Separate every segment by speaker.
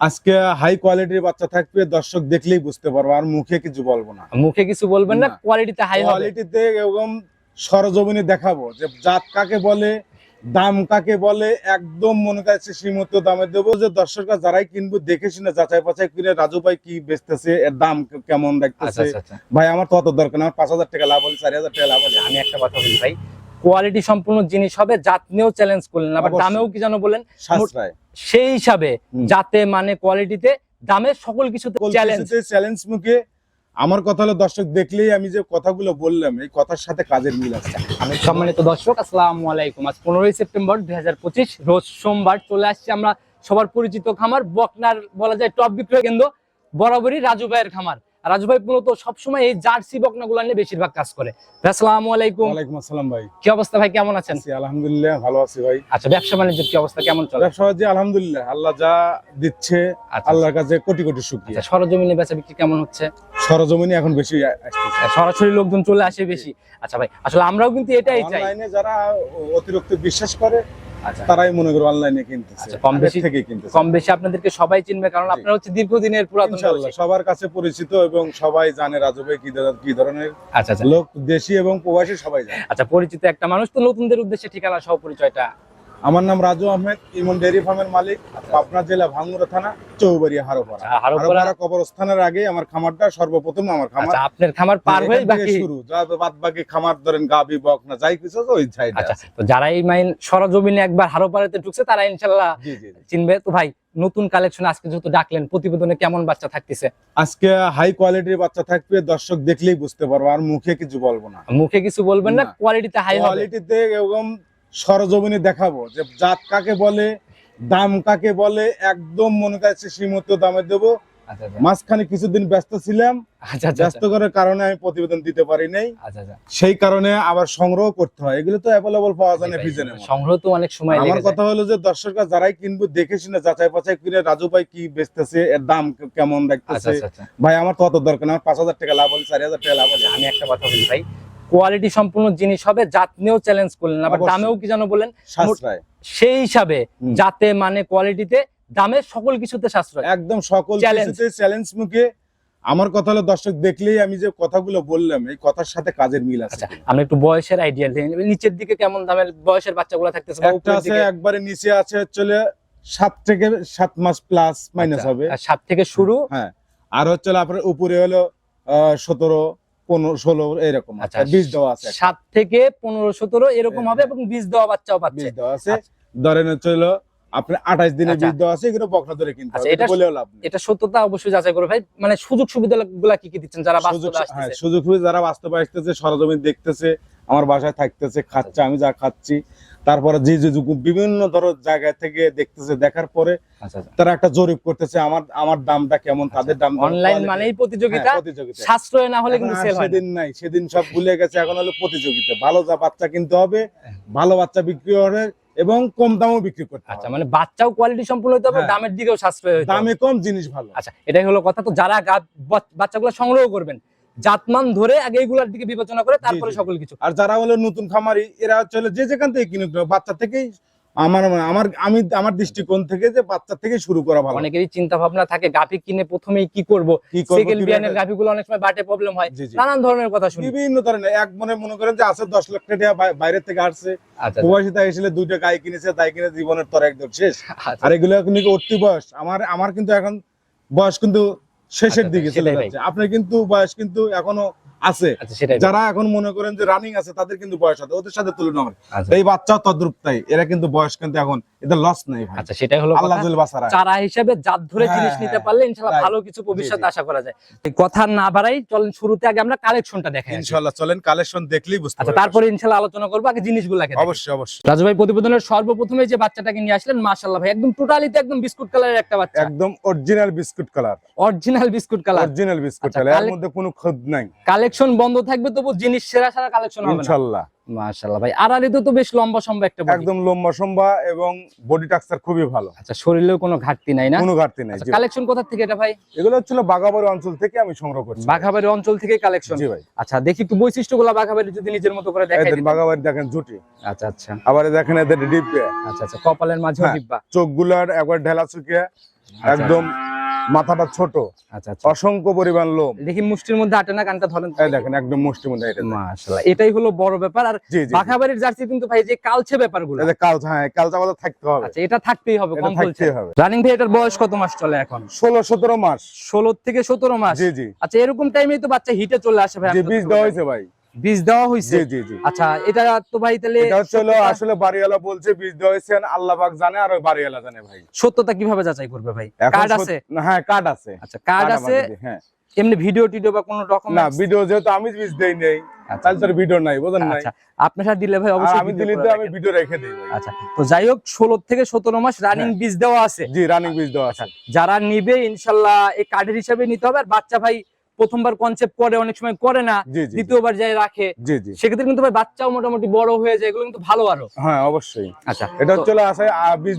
Speaker 1: আজকে হাই কোয়ালিটির বাচ্চা থাকবে দর্শক দেখলেই বুঝতে পারব আর মুখে কিছু বলব না।
Speaker 2: মুখে কিছু বলবেন না। কোয়ালিটিতে হাই
Speaker 1: কোয়ালিটিতে এবং সরজমিনে দেখাবো যে জাত কাকে বলে দাম কাকে বলে একদম মনে কাছে সীমিত দামে দেবো। যে দর্শকরা যারাই কিনবো দেখে শুনে যাচাই বাছাই কিনে রাজু ভাই কি বেচতেছে এর দাম কেমন
Speaker 2: আচ্ছা
Speaker 1: দেখতেছে।
Speaker 2: আচ্ছা আচ্ছা
Speaker 1: ভাই আমার তো অত দরকার না আমার পাঁচ হাজার টাকা লাভ হলে চারি হাজার টাকা লাভ হলে
Speaker 2: আমি একটা কথা বলি ভাই কোয়ালিটি সম্পূর্ণ জিনিস হবে জাত নিয়েও চ্যালেঞ্জ করলেন আবার দামেও কি যেন বলেন সেই হিসাবে যাতে মানে কোয়ালিটিতে দামে সকল কিছুতে চ্যালেঞ্জ
Speaker 1: চ্যালেঞ্জ মুখে। আমার কথা হলো দর্শক দেখলেই আমি যে কথাগুলো বললাম এই কথার সাথে কাজের মিল আছে।
Speaker 2: আমি সম্মানিত দর্শক আসসালামু আলাইকুম। আজ পনেরোই সেপ্টেম্বর দুই হাজার পঁচিশ রোজ সোমবার চলে আসছে আমরা সবার পরিচিত খামার বকনার বলা যায় টপ বিক্রয় কেন্দ্র বরাবরই রাজু ভাইয়ের খামার। রাজু ভাই মূলত সবসময় এই জার্সি বকনাগুলো নিয়ে বেশিরভাগ কাজ করে। আসসালামু আলাইকুম।
Speaker 1: ওয়ালাইকুম আসসালাম ভাই।
Speaker 2: কি অবস্থা ভাই কেমন আছেন?
Speaker 1: আলহামদুলিল্লাহ ভালো আছি ভাই।
Speaker 2: আচ্ছা ব্যবসা বাণিজ্যের কি অবস্থা কেমন চলে?
Speaker 1: ব্যবসা বাণিজ্য আলহামদুলিল্লাহ আল্লাহ যা দিচ্ছে
Speaker 2: আচ্ছা।
Speaker 1: আল্লাহর কাছে কোটি কোটি শুকরিয়া।
Speaker 2: আচ্ছা সরজমিনে বেচা বিক্রি কেমন হচ্ছে?
Speaker 1: সরজমিনে এখন বেশি আসতেছে।
Speaker 2: সরাসরি লোকজন চলে আসে বেশি। আচ্ছা ভাই আসলে আমরাও কিন্তু এটাই চাই।
Speaker 1: অনলাইনে যারা অতিরিক্ত বিশ্বাস করে
Speaker 2: আচ্ছা
Speaker 1: তারাই মনে করো অনলাইনে কিনতেছে
Speaker 2: আচ্ছা, কম বেশি-
Speaker 1: থেকে কিনতেছে।
Speaker 2: কম বেশি আপনাদেরকে সবাই চিনবে কারণ। আপনারা হচ্ছে দীর্ঘদিনের পুরাতন
Speaker 1: ইনশাআল্লাহ সবার কাছে পরিচিত এবং সবাই জানে রাজু ভাই কি কি ধরনের
Speaker 2: আচ্ছা আচ্ছা।
Speaker 1: লোক দেশি এবং প্রবাসী সবাই জানে।
Speaker 2: আচ্ছা পরিচিত একটা মানুষ তো নতুনদের উদ্দেশ্যে ঠিকানা সহ পরিচয়টা
Speaker 1: আমার নাম রাজু আহমেদ ইমন ডেয়ারি ফার্মের মালিক পাবনা জেলা ভাঙ্গুরা থানা চৌবাড়িয়া হারোপাড়া।
Speaker 2: আচ্ছা, হারোপাড়া
Speaker 1: কবরস্থানের আগে আমার খামারটা সর্বপ্রথম আমার খামার।
Speaker 2: আচ্ছা আপনার খামার পার হয়ে বাকি?
Speaker 1: শুরু। বাদ বাকি খামার ধরেন গাবি বক না যাই কিছু ওই সাইডে
Speaker 2: আচ্ছা তো যারা এই মাইন সরজমিনে একবার হারোপাড়াতে ঢুকছে তারা ইনশাল্লাহ
Speaker 1: জি জি জি।
Speaker 2: চিনবে। তো ভাই নতুন কালেকশন আজকে যেহেতু ডাকলেন প্রতিবেদনে কেমন বাচ্চা থাকতেছে?
Speaker 1: আজকে হাই কোয়ালিটির বাচ্চা থাকবে দর্শক দেখলেই বুঝতে পারব আর মুখে কিছু বলব না।
Speaker 2: মুখে কিছু বলবেন না। কোয়ালিটিতে হাই
Speaker 1: কোয়ালিটিতে এবং সরজমিনে দেখাবো যে জাত কাকে বলে দাম কাকে বলে একদম মনে কাছে সীমিত দামে দেবো।
Speaker 2: আচ্ছা আচ্ছা।
Speaker 1: মাঝখানে কিছুদিন ব্যস্ত ছিলাম
Speaker 2: আচ্ছা
Speaker 1: ব্যস্ত করার কারণে আমি প্রতিবেদন দিতে পারি নাই। সেই কারণে আবার সংগ্রহ করতে হয়। এগুলো তো অ্যাভেলেবল পাওয়া যায় না ফিজেনে
Speaker 2: সংগ্রহ তো অনেক সময়
Speaker 1: আমার কথা হলো যে দর্শকরা যারাই কিনবো দেখে শুনে যাচাই বাছাই কিনে রাজু ভাই কি বেচতেছে এর দাম কেমন দেখতেছে। ভাই আমার তো অত দরকার না। আমার পাঁচ হাজার টাকা লাভ হলে চারি হাজার টাকা লাভ হলে।
Speaker 2: আমি একটা কথা বলি ভাই। কোয়ালিটি সম্পূর্ণ জিনিস হবে জাত নিয়েও চ্যালেঞ্জ করলেন আবার দামেও কি যেন বলেন সেই হিসাবে। যাতে মানে কোয়ালিটিতে দামে সকল কিছুতে সাশ্রয়।
Speaker 1: একদম সকল. কিছুতে চ্যালেঞ্জ মুখে। আমার কথা হলো দর্শক দেখলেই আমি যে কথাগুলো বললাম এই কথার সাথে কাজের মিল আছে
Speaker 2: আচ্ছা আমরা একটু বয়সের আইডিয়া নিচের দিকে কেমন দামের বয়সের বাচ্চাগুলো থাকতেছে
Speaker 1: একটা আছে একবারে নিচে আছে চলে সাত থেকে সাত মাস প্লাস মাইনাস
Speaker 2: আচ্ছা,
Speaker 1: হবে।
Speaker 2: আর সাত থেকে শুরু?
Speaker 1: হ্যাঁ আর হচ্ছে আপনার উপরে হলো সতেরো পনেরো ষোলো এরকম
Speaker 2: আচ্ছা,
Speaker 1: বীজ দেওয়া আছে
Speaker 2: সাত থেকে পনেরো সতেরো এরকম
Speaker 1: হ্যাঁ,
Speaker 2: হবে
Speaker 1: হ্যাঁ।
Speaker 2: এবং বীজ দেওয়া বাচ্চাও পাচ্ছে
Speaker 1: বীজ দেওয়া আছে
Speaker 2: আচ্ছা।
Speaker 1: ধরেন হচ্ছে হলো আপনার আঠাশ দিনের
Speaker 2: আচ্ছা।
Speaker 1: বীজ দেওয়া আছে এগুলো বকনা ধরে কিনতে হবে
Speaker 2: এটা
Speaker 1: এটা বলেও লাভ নেই
Speaker 2: এটা সত্যতা অবশ্যই যাচাই করে ভাই মানে সুযোগ সুবিধা গুলা কি কি দিচ্ছেন যারা
Speaker 1: সুযোগ
Speaker 2: বাস্তবে
Speaker 1: হ্যাঁ সুযোগ সুবিধা যারা বাস্তবে আসতেছে সরজমিন দেখতেছে আমার বাসায় থাকতেছে খাচ্ছে আমি যা খাচ্ছি। তারপরে যে যে বিভিন্ন ধরো জায়গা থেকে দেখতেছে দেখার পরে
Speaker 2: আচ্ছা আচ্ছা।
Speaker 1: তারা একটা জরিপ করতেছে আমার আমার দামটা কেমন তাদের দাম
Speaker 2: অনলাইন মানেই প্রতিযোগিতা
Speaker 1: প্রতিযোগিতা।
Speaker 2: সাশ্রয় না হলে কিন্তু সেল হয় না।
Speaker 1: সেদিন নাই সেদিন সব ভুলে গেছে এখন হলো প্রতিযোগিতা। ভালো যা বাচ্চা কিনতে হবে ভালো বাচ্চা বিক্রি হবে এবং কম দামও বিক্রি করতে
Speaker 2: আচ্ছা মানে বাচ্চাও কোয়ালিটি সম্পূর্ণ হতে হবে
Speaker 1: হ্যাঁ।
Speaker 2: দামের দিকেও সাশ্রয় হতে হবে।
Speaker 1: দামে কম জিনিস ভালো।
Speaker 2: আচ্ছা এটাই হলো কথা। তো যারা বাচ্চাগুলো সংগ্রহ করবেন জাতমান ধরে আগে এইগুলোর দিকে বিবেচনা করে তারপরে সকল কিছু।
Speaker 1: আর যারা হলো নতুন খামারি এরা চলে যে যেখান থেকে কিনুক বাচ্চা থেকেই আমার আমার আমি আমার দৃষ্টিকোণ থেকে যে বাচ্চা থেকে শুরু করা ভালো।
Speaker 2: অনেকেরই চিন্তা ভাবনা থাকে গাভি কিনে প্রথমেই কি করব? সেকেন্ড বিয়ানের গাভিগুলো অনেক সময় বাটে প্রবলেম হয়। নানান ধরনের কথা শুনি।
Speaker 1: বিভিন্ন ধরনের এক মনে মনে করেন যে আছে দশ লক্ষ টাকা বাইরে থেকে আসছে।
Speaker 2: আচ্ছা
Speaker 1: প্রবাসীতে এসে দুইটা গাই কিনেছে তাই কিনে জীবনের তোর একদম শেষ।
Speaker 2: আচ্ছা।
Speaker 1: আর এগুলো কিন্তু উঠতি বয়স। আমার আমার কিন্তু এখন বয়স কিন্তু শেষের
Speaker 2: আচ্ছা,
Speaker 1: দিকে চলে যাচ্ছে। আপনার কিন্তু বয়স কিন্তু এখনও আছে।
Speaker 2: আচ্ছা
Speaker 1: যারা এখন মনে করেন যে রানিং আছে তাদের কিন্তু বয়স আছে ওদের সাথে তুলনা হবে
Speaker 2: আচ্ছা।
Speaker 1: এই বাচ্চাও তদ্রুপ তাই এরা কিন্তু বয়স কিন্তু এখন এদের লস নাই
Speaker 2: আচ্ছা সেটাই হলো
Speaker 1: আল্লাহ জল বাসারা
Speaker 2: চারা হিসেবে জাত ধরে
Speaker 1: হ্যাঁ,
Speaker 2: জিনিস নিতে পারলে ইনশাআল্লাহ ভালো কিছু ভবিষ্যৎ। আশা করা যায়। এই কথা না বাড়াই চলেন শুরুতে আগে আমরা কালেকশনটা দেখাই।
Speaker 1: ইনশাআল্লাহ চলেন কালেকশন দেখলেই বুঝতে
Speaker 2: আচ্ছা তারপরে ইনশাআল্লাহ আলোচনা করব আগে জিনিসগুলোকে।
Speaker 1: অবশ্যই অবশ্যই।
Speaker 2: রাজু ভাই প্রতিবেদনের সর্বপ্রথমে যে বাচ্চাটাকে নিয়ে আসলেন মাশাআল্লাহ ভাই একদম টোটালিতে একদম বিস্কুট কালারের একটা বাচ্চা।
Speaker 1: একদম original biscuit colour
Speaker 2: original biscuit colour
Speaker 1: original biscuit
Speaker 2: আচ্ছা, কালারের
Speaker 1: মধ্যে কোনো খুদ নাই।
Speaker 2: কালেকশন বন্ধ থাকবে তবু জিনিস সেরা সেরা কালেকশন হবে না।
Speaker 1: ইনশাল্লাহ।
Speaker 2: মাশাআল্লাহ ভাই আড়ালিতে তো বেশ লম্বা সম্ভব একটা
Speaker 1: একদম লম্বা সম্বা এবং বডি টাক্সার খুবই ভালো।
Speaker 2: আচ্ছা শরীরেও কোনো ঘাটতি নাই না?
Speaker 1: কোনো ঘাটতি নাই জি।
Speaker 2: কালেকশন কোথা থেকে এটা ভাই?
Speaker 1: এগুলো হচ্ছিল বাগাবাড়ি অঞ্চল থেকে আমি সংগ্রহ করছি।
Speaker 2: বাঘাবাড়ি অঞ্চল থেকে কালেকশন।
Speaker 1: জি ভাই।
Speaker 2: আচ্ছা দেখি একটু বৈশিষ্ট্যগুলো বাঘাবাড়ি যদি নিজের মতো করে দেখাই
Speaker 1: এদের
Speaker 2: দিতেন।
Speaker 1: বাগাবাড়ি দেখেন জুটি
Speaker 2: আচ্ছা আচ্ছা।
Speaker 1: আবার দেখেন এদের ডিপে।
Speaker 2: আচ্ছা আচ্ছা কপালের মাঝে
Speaker 1: হ্যাঁ।
Speaker 2: ডিব্বা।
Speaker 1: চোখ একবার ঢেলা চুকিয়ে
Speaker 2: আচ্ছা,
Speaker 1: একদম মাথাটা ছোট।
Speaker 2: আচ্ছা আচ্ছা।
Speaker 1: অসংখ্য পরিমাণ লোম।
Speaker 2: দেখি মুষ্টির মধ্যে আটে না কানটা ধরেন?
Speaker 1: দেখেন একদম মুষ্টি মধ্যে
Speaker 2: মাশাআল্লাহ এটাই হলো বড় ব্যাপার। আর
Speaker 1: জি জি
Speaker 2: বাঘাবাড়ির জার্সি কিন্তু ভাই যে কালচে ব্যাপারগুলো।
Speaker 1: এদের কাল হ্যাঁ কালচা বাজার থাকতে হবে।
Speaker 2: আচ্ছা এটা থাকতেই হবে কম রানিং ভাই এটার বয়স কত মাস চলে এখন?
Speaker 1: ষোলো সতেরো মাস।
Speaker 2: ষোলো থেকে সতেরো মাস?
Speaker 1: জি জি।
Speaker 2: আচ্ছা এরকম টাইমেই তো বাচ্চা হিটে চলে আসে ভাই
Speaker 1: যে বীজ দেওয়া হয়েছে ভাই।
Speaker 2: বীজ দেওয়া হয়েছে
Speaker 1: জি জি জি।
Speaker 2: আচ্ছা এটা তো ভাই তাহলে
Speaker 1: এটা হলো আসলে বাড়িওয়ালা বলছে বীজ দেওয়া হয়েছে আল্লাহ পাক জানে আর বাড়িওয়ালা জানে ভাই।
Speaker 2: সত্যতা কীভাবে যাচাই করবে ভাই? কার্ড আছে?
Speaker 1: হ্যাঁ কার্ড আছে।
Speaker 2: আচ্ছা কার্ড আছে?
Speaker 1: হ্যাঁ।
Speaker 2: এমনি ভিডিও টিডিও বা কোনো রকম
Speaker 1: না ভিডিও যেহেতু আমি বীজ দেই নেই
Speaker 2: আচ্ছা।
Speaker 1: তাহলে ভিডিও নাই
Speaker 2: আচ্ছা আপনার সাথে দিলে ভাই অবশ্যই
Speaker 1: আমি দিলে তো আমি ভিডিও রেখে দিই
Speaker 2: আচ্ছা তো যাই হোক ষোলো থেকে সতেরো মাস রানিং
Speaker 1: হ্যাঁ।
Speaker 2: বীজ দেওয়া আছে।
Speaker 1: জি রানিং বীজ দেওয়া আছে।
Speaker 2: যারা নিবে ইনশাল্লাহ এই কার্ডের হিসাবে নিতে হবে। আর বাচ্চা ভাই প্রথমবার কনসেপ্ট করে অনেক সময় করে না দ্বিতীয়বার যায় রাখে। সেক্ষেত্রে কিন্তু ভাই বাচ্চাও মোটামুটি বড় হয়ে যায় এগুলো কিন্তু ভালো আরও।
Speaker 1: হ্যাঁ অবশ্যই।
Speaker 2: আচ্ছা
Speaker 1: এটা চলে আসে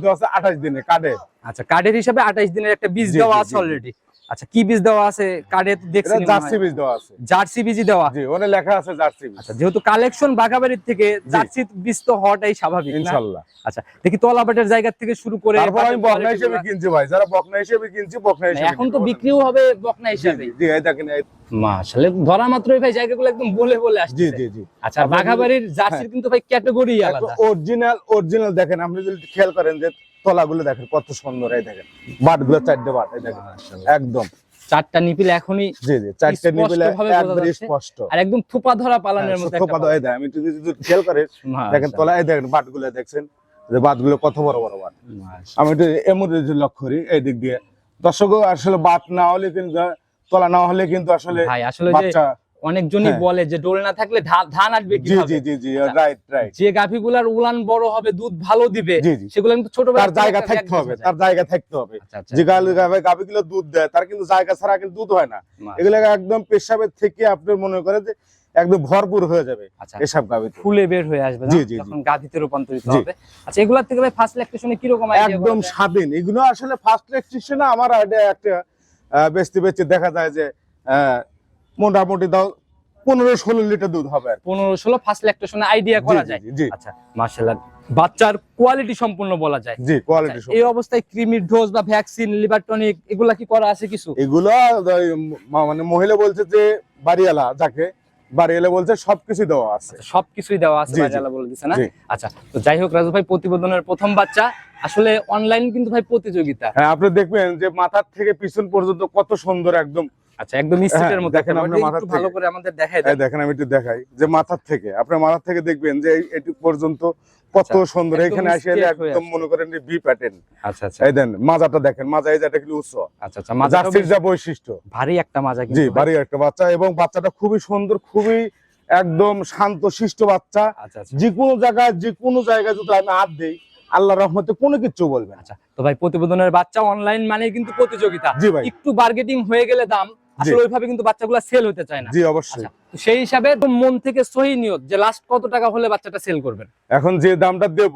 Speaker 1: দেওয়া আছে আঠাশ দিনে কার্ডে।
Speaker 2: আচ্ছা কার্ডের হিসাবে আঠাশ দিনের একটা বীজ দেওয়া আছে। অলরেডি আচ্ছা কি বীজ দেওয়া আছে? কার্ডে দেখছি
Speaker 1: জার্সি বীজ দেওয়া আছে।
Speaker 2: জার্সি বীজই দেওয়া।
Speaker 1: জি ওখানে লেখা আছে জার্সি বীজ।
Speaker 2: আচ্ছা যেহেতু কালেকশন বাঘাবাড়ির থেকে জার্সি বীজ তো হওয়াটাই স্বাভাবিক না?
Speaker 1: ইনশাল্লাহ।
Speaker 2: আচ্ছা দেখি তলাবাটের জায়গা থেকে শুরু করে
Speaker 1: তারপর আমি বকনা হিসেবে কিনছি ভাই। যারা বকনা হিসেবে কিনছি বকনা হিসেবে
Speaker 2: এখন তো বিক্রিও হবে বকনা হিসেবে।
Speaker 1: জি, এই দেখেন এই-
Speaker 2: মাশাআল্লাহ ধরা মাত্রই ভাই জায়গাগুলো একদম বলে বলে আসছে।
Speaker 1: জি জি জি।
Speaker 2: আচ্ছা
Speaker 1: আপনার
Speaker 2: বাঘাবাড়ির জার্সির কিন্তু ভাই ক্যাটাগরি আলাদা।
Speaker 1: অরিজিনাল অরিজিনাল দেখেন আপনি যদি খেয়াল করেন যে তলাগুলো দেখেন কত সুন্দর এই দেখেন। বাটগুলো চারটে বাট এই দেখেন। একদম।
Speaker 2: চারটা নিপিল এখনই
Speaker 1: জি জি চারটে
Speaker 2: স্পষ্টভাবে
Speaker 1: একবারে স্পষ্ট।
Speaker 2: আর একদম থোপা ধরা পালানের
Speaker 1: হ্যাঁ,
Speaker 2: মধ্যে
Speaker 1: সত্য
Speaker 2: একটা
Speaker 1: কথা আমি যদি যদি খেয়াল
Speaker 2: পালন।
Speaker 1: দেখেন তলা এই দেখেন বাটগুলো দেখছেন যে বাটগুলো কত বড় বড় বাট। আমি একটু এমন লক্ষ্য করি এই দিক দিয়ে। দর্শক আসলে বাট না হলে কিন্তু তলা না হলে কিন্তু আসলে
Speaker 2: ভাই আসলে
Speaker 1: বাচ্চা
Speaker 2: অনেকজনই
Speaker 1: হ্যাঁ।
Speaker 2: বলে যে ডোল না থাকলে ধান আসবে কীভাবে?
Speaker 1: জি জি জি
Speaker 2: আচ্ছা।
Speaker 1: রাইট রাইট
Speaker 2: যে গাভীগুলার উলান বড় হবে দুধ ভালো দিবে সেগুলো কিন্তু ছোট
Speaker 1: তার জায়গা থাকতে হবে তার জায়গা থাকতে হবে।
Speaker 2: আচ্ছা,
Speaker 1: যে গাল গাবে গাবে গুলো দুধ দেয় তার কিন্তু জায়গা ছাড়া কিন্তু দুধ হয় না। এগুলো একদম পেশাবের থেকে আপনি মনে করেন যে একদম ভরপুর হয়ে যাবে
Speaker 2: আচ্ছা।
Speaker 1: এসব গাবে
Speaker 2: ফুলে বের হয়ে আসবে
Speaker 1: জি, জি।
Speaker 2: তখন গাভীতে রূপান্তরিত হবে। আচ্ছা এগুলার থেকে ভাই ফার্স্ট ল্যাকটেশনে কি রকম
Speaker 1: একদম স্বাধীন। এগুলো আসলে ফার্স্ট রেস্ট্রিকশনে আমার আইডিয়া একটা বেচতে বেচতে দেখা যায় যে আহ, মোটামুটি দাও পনেরো ষোলো লিটার দুধ হবে
Speaker 2: পনেরো ষোলো ফার্স্ট ল্যাকটেশনে আইডিয়া করা যায়। আচ্ছা মার্শাল্লাহ বাচ্চার কোয়ালিটি সম্পূর্ণ বলা যায়।
Speaker 1: জি কোয়ালিটি
Speaker 2: আচ্ছা, এই অবস্থায় ক্রিমির ডোজ বা ভ্যাকসিন লিভার টনিক এগুলা কি করা আছে কিছু?
Speaker 1: এগুলো মানে মহিলা বলছে যে বাড়িওয়ালা যাকে বাড়িওয়ালা বলছে সবকিছু দেওয়া আছে।
Speaker 2: আচ্ছা, সবকিছুই দেওয়া আছে। বাজালা বলে দিছে না? আচ্ছা তো যাই হোক রাজু ভাই প্রতিবেদনের প্রথম বাচ্চা আসলে অনলাইন কিন্তু ভাই প্রতিযোগিতা।
Speaker 1: হ্যাঁ আপনি দেখবেন যে মাথার থেকে পিছন পর্যন্ত কত সুন্দর একদম
Speaker 2: আচ্ছা একদম
Speaker 1: হ্যাঁ, দেখেন। আপনার
Speaker 2: একটু ভালো করে আমাদের দেখাই দেন।
Speaker 1: দেখেন আমি একটু দেখাই। যে থেকে মাথার থেকে দেখবেন যে এটুক পর্যন্ত কত
Speaker 2: আচ্ছা,
Speaker 1: সুন্দর। এখানে আসে একদম মনে করেন যে ভি প্যাটার্ন
Speaker 2: আচ্ছা আচ্ছা।
Speaker 1: এই দেন মাজাটা দেখেন মাজা এই যেটা কিন্তু উচ্চ।
Speaker 2: আচ্ছা আচ্ছা
Speaker 1: জার্সির যা বৈশিষ্ট্য।
Speaker 2: ভারী একটা মাজা
Speaker 1: জি। বাড়ি একটা বাচ্চা এবং বাচ্চাটা খুবই সুন্দর খুবই একদম শান্ত শিষ্ট বাচ্চা।
Speaker 2: আচ্ছা আচ্ছা।
Speaker 1: যে কোনো জায়গায় যে কোনো জায়গায় যদি আমি হাত দেই আল্লাহ রহমতে কোনো কিছু বলবে
Speaker 2: আচ্ছা তো ভাই প্রতিবেদনের বাচ্চা অনলাইন মানে কিন্তু প্রতিযোগিতা। একটু বার্গেটিং হয়ে গেলে দাম আসলে ওইভাবে কিন্তু বাচ্চাগুলো সেল হতে চায় না।
Speaker 1: জি অবশ্যই।
Speaker 2: আচ্ছা সেই হিসাবে মন থেকে সহি নিয়ত যে লাস্ট কত টাকা হলে বাচ্চাটা সেল করবেন?
Speaker 1: এখন যে দামটা দেব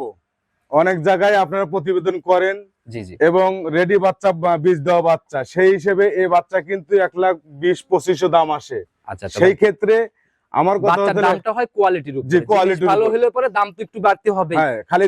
Speaker 1: অনেক জায়গায় আপনারা প্রতিবেদন করেন এবং রেডি বাচ্চা বীজ দেওয়া বাচ্চা সেই হিসেবে এই বাচ্চা কিন্তু এক লাখ বিশ পঁচিশশো দাম আসে।
Speaker 2: আচ্ছা
Speaker 1: সেই ক্ষেত্রে আমার কথা
Speaker 2: দামটা হয় কোয়ালিটির উপরে।
Speaker 1: জি,
Speaker 2: ভালো। হলে পরে দাম তো একটু বাড়তে হবে
Speaker 1: হ্যাঁ খালি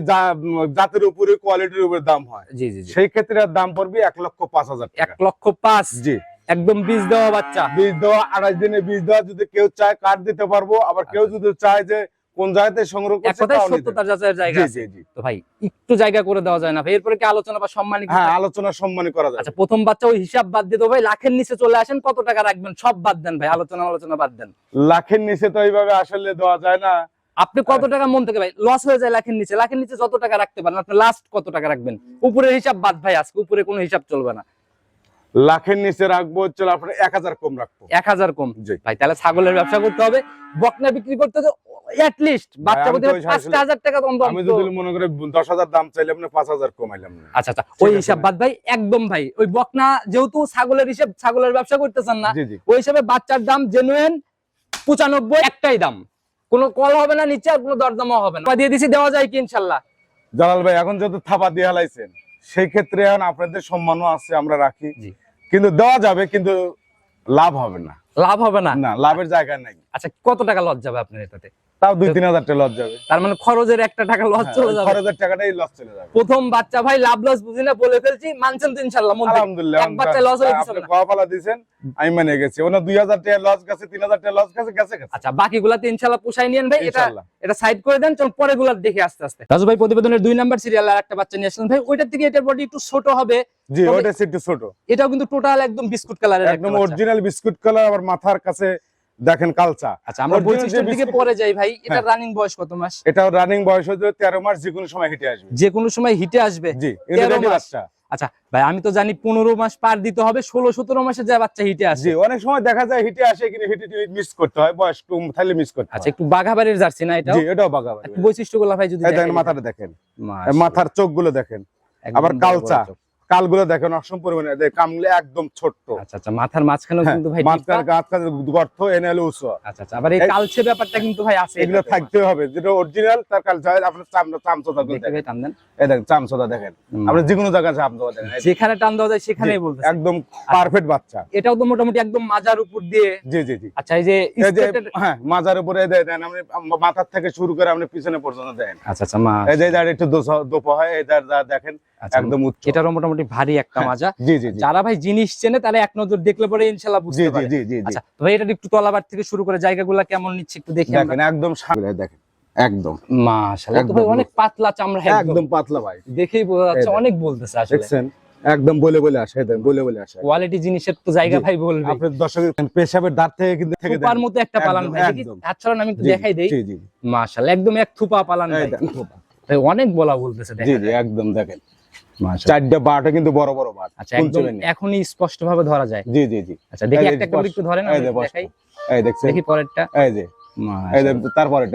Speaker 1: জাতের উপরে কোয়ালিটির উপরে দাম হয়।
Speaker 2: জি জি জি।
Speaker 1: সেই ক্ষেত্রে আর দাম পড়বে এক লক্ষ পাঁচ হাজার
Speaker 2: এক লক্ষ পাঁচ।
Speaker 1: জি।
Speaker 2: একদম বীজ দেওয়া বাচ্চা।
Speaker 1: বীজ দেওয়া আড়াই দিনে বীজ দেওয়া যদি কেউ চায় কার্ড দিতে পারব আবার কেউ
Speaker 2: আচ্ছা।
Speaker 1: যদি চায় যে কোন জায়গাতে সংগ্রহ করছে
Speaker 2: কথায়
Speaker 1: তাও নিতে।
Speaker 2: সত্যতার যাচাইয়ের জায়গা আছে।
Speaker 1: জি জি।
Speaker 2: তো ভাই একটু জায়গা করে দেওয়া যায় না ভাই এরপরে কি আলোচনা বা সম্মানী কিছু
Speaker 1: হ্যাঁ আলোচনা সম্মানী করা যায়।
Speaker 2: আচ্ছা প্রথম বাচ্চা ওই হিসাব বাদ দিয়ে তো ভাই লাখের নিচে চলে আসেন কত টাকা রাখবেন সব বাদ দেন ভাই আলোচনা আলোচনা বাদ দেন।
Speaker 1: লাখের নিচে তো এইভাবে আসলে দেওয়া যায় না।
Speaker 2: আপনি কত টাকা মন থেকে ভাই লস হয়ে যায় লাখের নিচে লাখের নিচে যত টাকা রাখতে পারেন আপনি লাস্ট কত টাকা রাখবেন? উপরের হিসাব বাদ ভাই আজকে উপরে কোনো হিসাব চলবে না।
Speaker 1: লাখের নিচে রাখব চলো আপনার এক হাজার কম রাখব।
Speaker 2: এক হাজার কম।
Speaker 1: জি।
Speaker 2: ভাই তাহলে ছাগলের ব্যবসা করতে হবে। বকনা বিক্রি করতে হবে
Speaker 1: আমি যদি মনে করে দশ হাজার দাম পাঁচ হাজার কমাইলাম না।
Speaker 2: আচ্ছা আচ্ছা ওই হিসাব বাদ ভাই একদম ভাই ওই বকনা যেহেতু ছাগলের হিসাব ছাগলের ব্যবসা করতেছেন না
Speaker 1: জি জি।
Speaker 2: ওই হিসাবে বাচ্চার দাম জেনুইন পঁচানব্বই একটাই দাম। কোনো কল হবে না নিচে আর কোনো দরদামও হবে না। দিয়ে দিছি দেওয়া যায় কি ইনশাল্লাহ?
Speaker 1: জালাল ভাই এখন যেহেতু থাপা দিয়ে হালাইছেন সেই ক্ষেত্রে এখন আপনাদের সম্মানও আছে আমরা রাখি। কিন্তু দেওয়া যাবে কিন্তু লাভ হবে না।
Speaker 2: লাভ হবে না?
Speaker 1: না লাভের জায়গা নাই।
Speaker 2: আচ্ছা কত টাকা লস যাবে আপনার এটাতে?
Speaker 1: তাও দুই তিন হাজার টাকা লস যাবে।
Speaker 2: তার মানে খরচের একটা টাকা লস চলে
Speaker 1: হ্যাঁ,
Speaker 2: যাবে।
Speaker 1: খরচের টাকাটাই লস চলে যাবে।
Speaker 2: প্রথম বাচ্চা ভাই লাভ লস বুঝি না বলে ফেলছি মানছেন তো ইনশাল্লাহ থেকে?
Speaker 1: আলহামদুলিল্লাহ
Speaker 2: এক বাচ্চা লস হলে কিছু
Speaker 1: আপনি
Speaker 2: হবে না।
Speaker 1: কপালা দিছেন আমি মানে গেছি। ওনা দুই হাজার টাকা লস গেছে তিন হাজার টাকা লস গেছে গেছে গেছে।
Speaker 2: আচ্ছা বাকিগুলাতে ইনশাল্লাহ পোষাই নিয়েন ভাই এটা এটা সাইড করে দেন চল পরে গুলার দেখে আস্তে আস্তে। রাজু ভাই প্রতিবেদনের দুই নাম্বার সিরিয়াল আর একটা বাচ্চা নিয়ে আসলেন ভাই ওইটার থেকে এটার বডি একটু ছোট হবে।
Speaker 1: জি ওটা একটু ছোট।
Speaker 2: এটাও কিন্তু টোটাল একদম বিস্কুট কালারের
Speaker 1: একদম অরিজিনাল বিস্কুট কালার আবার মাথার কাছে দেখেন কালচা
Speaker 2: আচ্ছা আমরা বৈশিষ্ট্যের দিকে পরে যাই ভাই এটা
Speaker 1: হ্যাঁ।
Speaker 2: রানিং বয়স কত মাস?
Speaker 1: এটাও রানিং বয়স হচ্ছে তেরো মাস যে কোনো সময় হেঁটে আসবে।
Speaker 2: যে কোনো সময় হিটে আসবে
Speaker 1: জি
Speaker 2: 13
Speaker 1: এটা
Speaker 2: মাস। আচ্ছা ভাই আমি তো জানি পনেরো মাস পার দিতে হবে ষোলো সতেরো মাসে যা বাচ্চা হিটে আসে।
Speaker 1: জি অনেক সময় দেখা যায় হিটে আসে কিন্তু হিটে মিস করতে হয় বয়স কম থাকলে মিস করতে
Speaker 2: আচ্ছা
Speaker 1: হয়।
Speaker 2: একটু বাঘাবাড়ির জার্সি না এটা
Speaker 1: জি এটাও বাগাবাড়ি
Speaker 2: একটু বৈশিষ্ট্যগুলো ভাই যদি
Speaker 1: দেখেন মাথাটা দেখেন। মাথার চোখগুলো দেখেন। আবার কালচা। কালগুলো দেখেন অসম পরিমাণে কামগুলো একদম ছোট্ট।
Speaker 2: আচ্ছা আচ্ছা মাথার মাঝখানেও
Speaker 1: হ্যাঁ,
Speaker 2: কিন্তু ভাই
Speaker 1: মাঝখানে গাছ কাছে গর্ত এনে হলো উঁচু।
Speaker 2: আচ্ছা আচ্ছা আবার এই কালচে ব্যাপারটা কিন্তু ভাই আছে
Speaker 1: এগুলো থাকতে হবে যেটা অরিজিনাল তার কালচা হয় আপনার চাম চামচোদা দেখেন।
Speaker 2: টান দেন।
Speaker 1: এই দেখেন চামচোদা দেখেন। আপনি যে কোনো জায়গায় চামচোদা দেখেন।
Speaker 2: যেখানে টান দেওয়া যায় সেখানেই বলতে
Speaker 1: একদম পারফেক্ট বাচ্চা।
Speaker 2: এটাও তো মোটামুটি একদম মাজার উপর দিয়ে?
Speaker 1: জি জি জি।
Speaker 2: আচ্ছা এই যে
Speaker 1: হ্যাঁ মাজার উপরে দেন আপনি মাথার থেকে শুরু করে আপনি পিছনে পর্যন্ত দেন।
Speaker 2: আচ্ছা আচ্ছা মা
Speaker 1: এই যে একটু দোপা হয় যা দেখেন
Speaker 2: আচ্ছা,
Speaker 1: একদম উচ্চ।
Speaker 2: এটারও মোটামুটি ভারী একটা
Speaker 1: হ্যাঁ,
Speaker 2: মাজা। যারা ভাই জিনিস চেনে তারা এক নজর দেখলে পরে ইনশাল্লাহ বুঝতে
Speaker 1: জি
Speaker 2: পারে।
Speaker 1: জি জি জি।
Speaker 2: আচ্ছা ভাই এটা একটু তলাবার থেকে শুরু করে জায়গাগুলো কেমন নিচ্ছে একটু দেখি
Speaker 1: দেখেন একদম সামনে দেখেন একদম।
Speaker 2: মাশাআল্লাহ তো ভাই অনেক পাতলা চামড়া একদম
Speaker 1: পাতলা ভাই।
Speaker 2: দেখেই বোঝা যাচ্ছে অনেক বলতেছে আসলে।
Speaker 1: দেখছেন? একদম বলে বলে আসে বলে বলে আসে।
Speaker 2: কোয়ালিটি জিনিসের তো জায়গা ভাই বলবে।
Speaker 1: আপনার দর্শকের পেশাবের দাঁত থেকে কিন্তু থেকে দেন
Speaker 2: মতো একটা পালান ভাই। হাত ছড়ান আমি একটু দেখাই দেই।
Speaker 1: জি জি।
Speaker 2: মাশাআল্লাহ একদম এক থুপা পালান ভাই।
Speaker 1: দেখেন, থোপা।
Speaker 2: ভাই, অনেক বলা বলতেছে
Speaker 1: দেখেন
Speaker 2: জি
Speaker 1: জি একদম দেখেন। চারটা বাটা কিন্তু বড় বড় বাট
Speaker 2: আচ্ছা এখনই স্পষ্ট ভাবে ধরা যায়।
Speaker 1: জি জি জি।
Speaker 2: আচ্ছা দেখি একটা একটা করে একটু ধরেন দেখাই।
Speaker 1: এই দেখছেন?
Speaker 2: দেখি পরেরটা।
Speaker 1: এই যে এই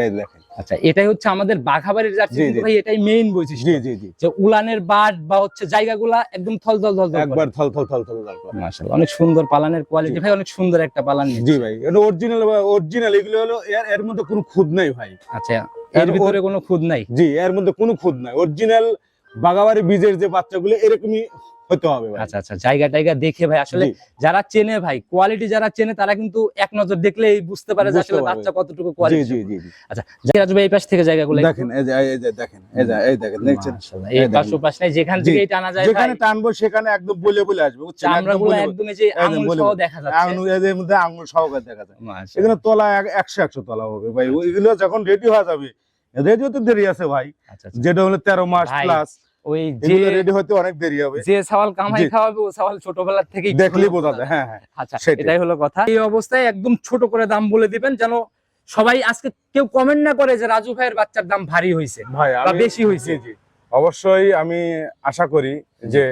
Speaker 1: এই দেখেন।
Speaker 2: আচ্ছা এটাই হচ্ছে আমাদের বাঘাবাড়ির জার্সি। ভাই এটাই মেইন বৈশিষ্ট্য।
Speaker 1: জি জি জি।
Speaker 2: যে উলানের বাট বা হচ্ছে জায়গাগুলা একদম থল থল থল
Speaker 1: একবার থল থল থল থল
Speaker 2: মাশাআল্লাহ অনেক সুন্দর পালানের কোয়ালিটি ভাই অনেক সুন্দর একটা পালান
Speaker 1: জি ভাই এটা অরিজিনাল অরিজিনাল এগুলো হলো এর এর মধ্যে কোনো খুদ নেই ভাই।
Speaker 2: আচ্ছা এর ভিতরে কোনো খুদ নাই?
Speaker 1: জি এর মধ্যে কোনো খুদ নাই। অরিজিনাল বাগাবাড়ি বীজের যে বাচ্চাগুলো এরকমই হতে হবে
Speaker 2: আচ্ছা আচ্ছা জায়গা টাইগা দেখে ভাই আসলে যারা চেনে ভাই কোয়ালিটি যারা চেনে তারা কিন্তু এক নজর দেখলেই বুঝতে পারে যে আসলে বাচ্চা কতটুকু কোয়ালিটি
Speaker 1: জি জি জি।
Speaker 2: আচ্ছা রাজু ভাই এই পাশ থেকে জায়গাগুলো
Speaker 1: দেখেন এই যে এই যে দেখেন এই যে এই দেখেন দেখছেন?
Speaker 2: এই পাশ। পাশ নাই যেখান
Speaker 1: জি,
Speaker 2: থেকেই টানা যায়
Speaker 1: যেখানে টানবো সেখানে একদম বলে বলে আসবে বুঝছেন?
Speaker 2: চামড়াগুলো
Speaker 1: বলে
Speaker 2: একদম এই যে আঙুল সহ দেখা যাচ্ছে।
Speaker 1: আঙুল এদের মধ্যে আঙুল সহকারে দেখা যায়। এখানে তলা এক- একশো একশো তলা হবে ভাই ওইগুলো যখন রেডি হয়ে যাবে রেডিও তো দেরি আছে ভাই
Speaker 2: আচ্ছা আচ্ছা।
Speaker 1: যেটা হলো তেরো মাস প্লাস
Speaker 2: ওই যে
Speaker 1: রেডি হতে অনেক দেরি হবে।
Speaker 2: যে সওয়াল কামাই খাওয়াবে ও সওয়াল ছোটবেলার থেকেই
Speaker 1: দেখলেই বোঝা যায় হ্যাঁ হ্যাঁ
Speaker 2: আচ্ছা এটাই হলো কথা। এই অবস্থায় একদম ছোট করে দাম বলে দিবেন যেন সবাই আজকে কেউ কমেন্ট না করে যে রাজু ভাইয়ের বাচ্চার দাম ভারী হয়েছে বা বেশি হয়েছে।
Speaker 1: অবশ্যই আমি আশা করি যে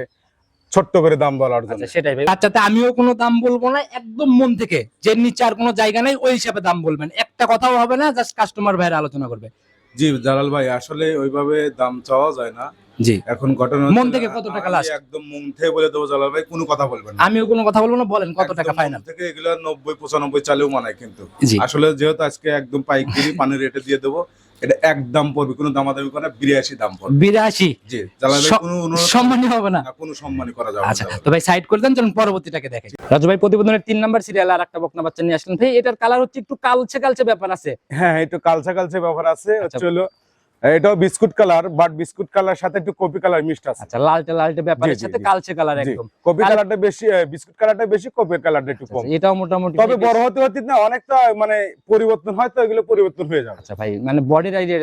Speaker 1: ছোট্ট করে দাম বলার জন্য।
Speaker 2: সেটাই ভাই। বাচ্চাতে আমিও কোনো দাম বলব না একদম মন থেকে। যে নিচে আর কোনো জায়গা নেই ওই হিসাবে দাম বলবেন। একটা কথাও হবে না জাস্ট কাস্টমার ভাইয়ের আলোচনা করবে।
Speaker 3: জি জালাল ভাই আসলে ওইভাবে দাম চাওয়া যায় না।
Speaker 2: জি।
Speaker 3: এখন ঘটনা
Speaker 2: মন থেকে কত টাকা লাস্ট
Speaker 3: একদম মন থেকে বলে দেবো জালাল ভাই কোনো কথা বলবেন না।
Speaker 2: আমিও কোনো কথা বলব না বলেন কত টাকা ফাইনাল
Speaker 3: থেকে এগুলো নব্বই পঁচানব্বই চালেও মানায় কিন্তু। আসলে যেহেতু আজকে একদম পাইকারি পানির রেটে দিয়ে দেবো এটা এক দাম পড়বে কোনো দামাদামি করে বিরাশি দাম পড়বে।
Speaker 2: বিরাশি?
Speaker 3: জি
Speaker 2: সম্মানই হবে না।
Speaker 3: কোনো সম্মানই করা যাবে
Speaker 2: আচ্ছা তো ভাই সাইড করে দেন চলুন পরবর্তীটাকে দেখে রাজু ভাই প্রতিবেদনের তিন নাম্বার সিরিয়াল আর একটা বকনা বাচ্চা নিয়ে আসলেন। ভাই এটার কালার হচ্ছে একটু কালচে কালচে ব্যাপার আছে।
Speaker 1: হ্যাঁ একটু কালচে কালচে ব্যাপার আছে। হচ্ছে হলো এটাও biscuit colour but biscuit colour সাথে একটু কপি কালার মিক্সড আছে।
Speaker 2: আচ্ছা লালটে লালটে ব্যাপারের সাথে কালচে কালার একদম।
Speaker 1: কপি কালারটা বেশি বিস্কুট কালারটা বেশি কপি কালারটা একটু কম।
Speaker 2: আচ্ছা, এটাও মোটামুটি
Speaker 1: তবে বড় হতে হতে না অনেকটা মানে পরিবর্তন হয় তো এগুলো পরিবর্তন হয়ে যাবে।
Speaker 2: আচ্ছা ভাই মানে বডির আইডিয়া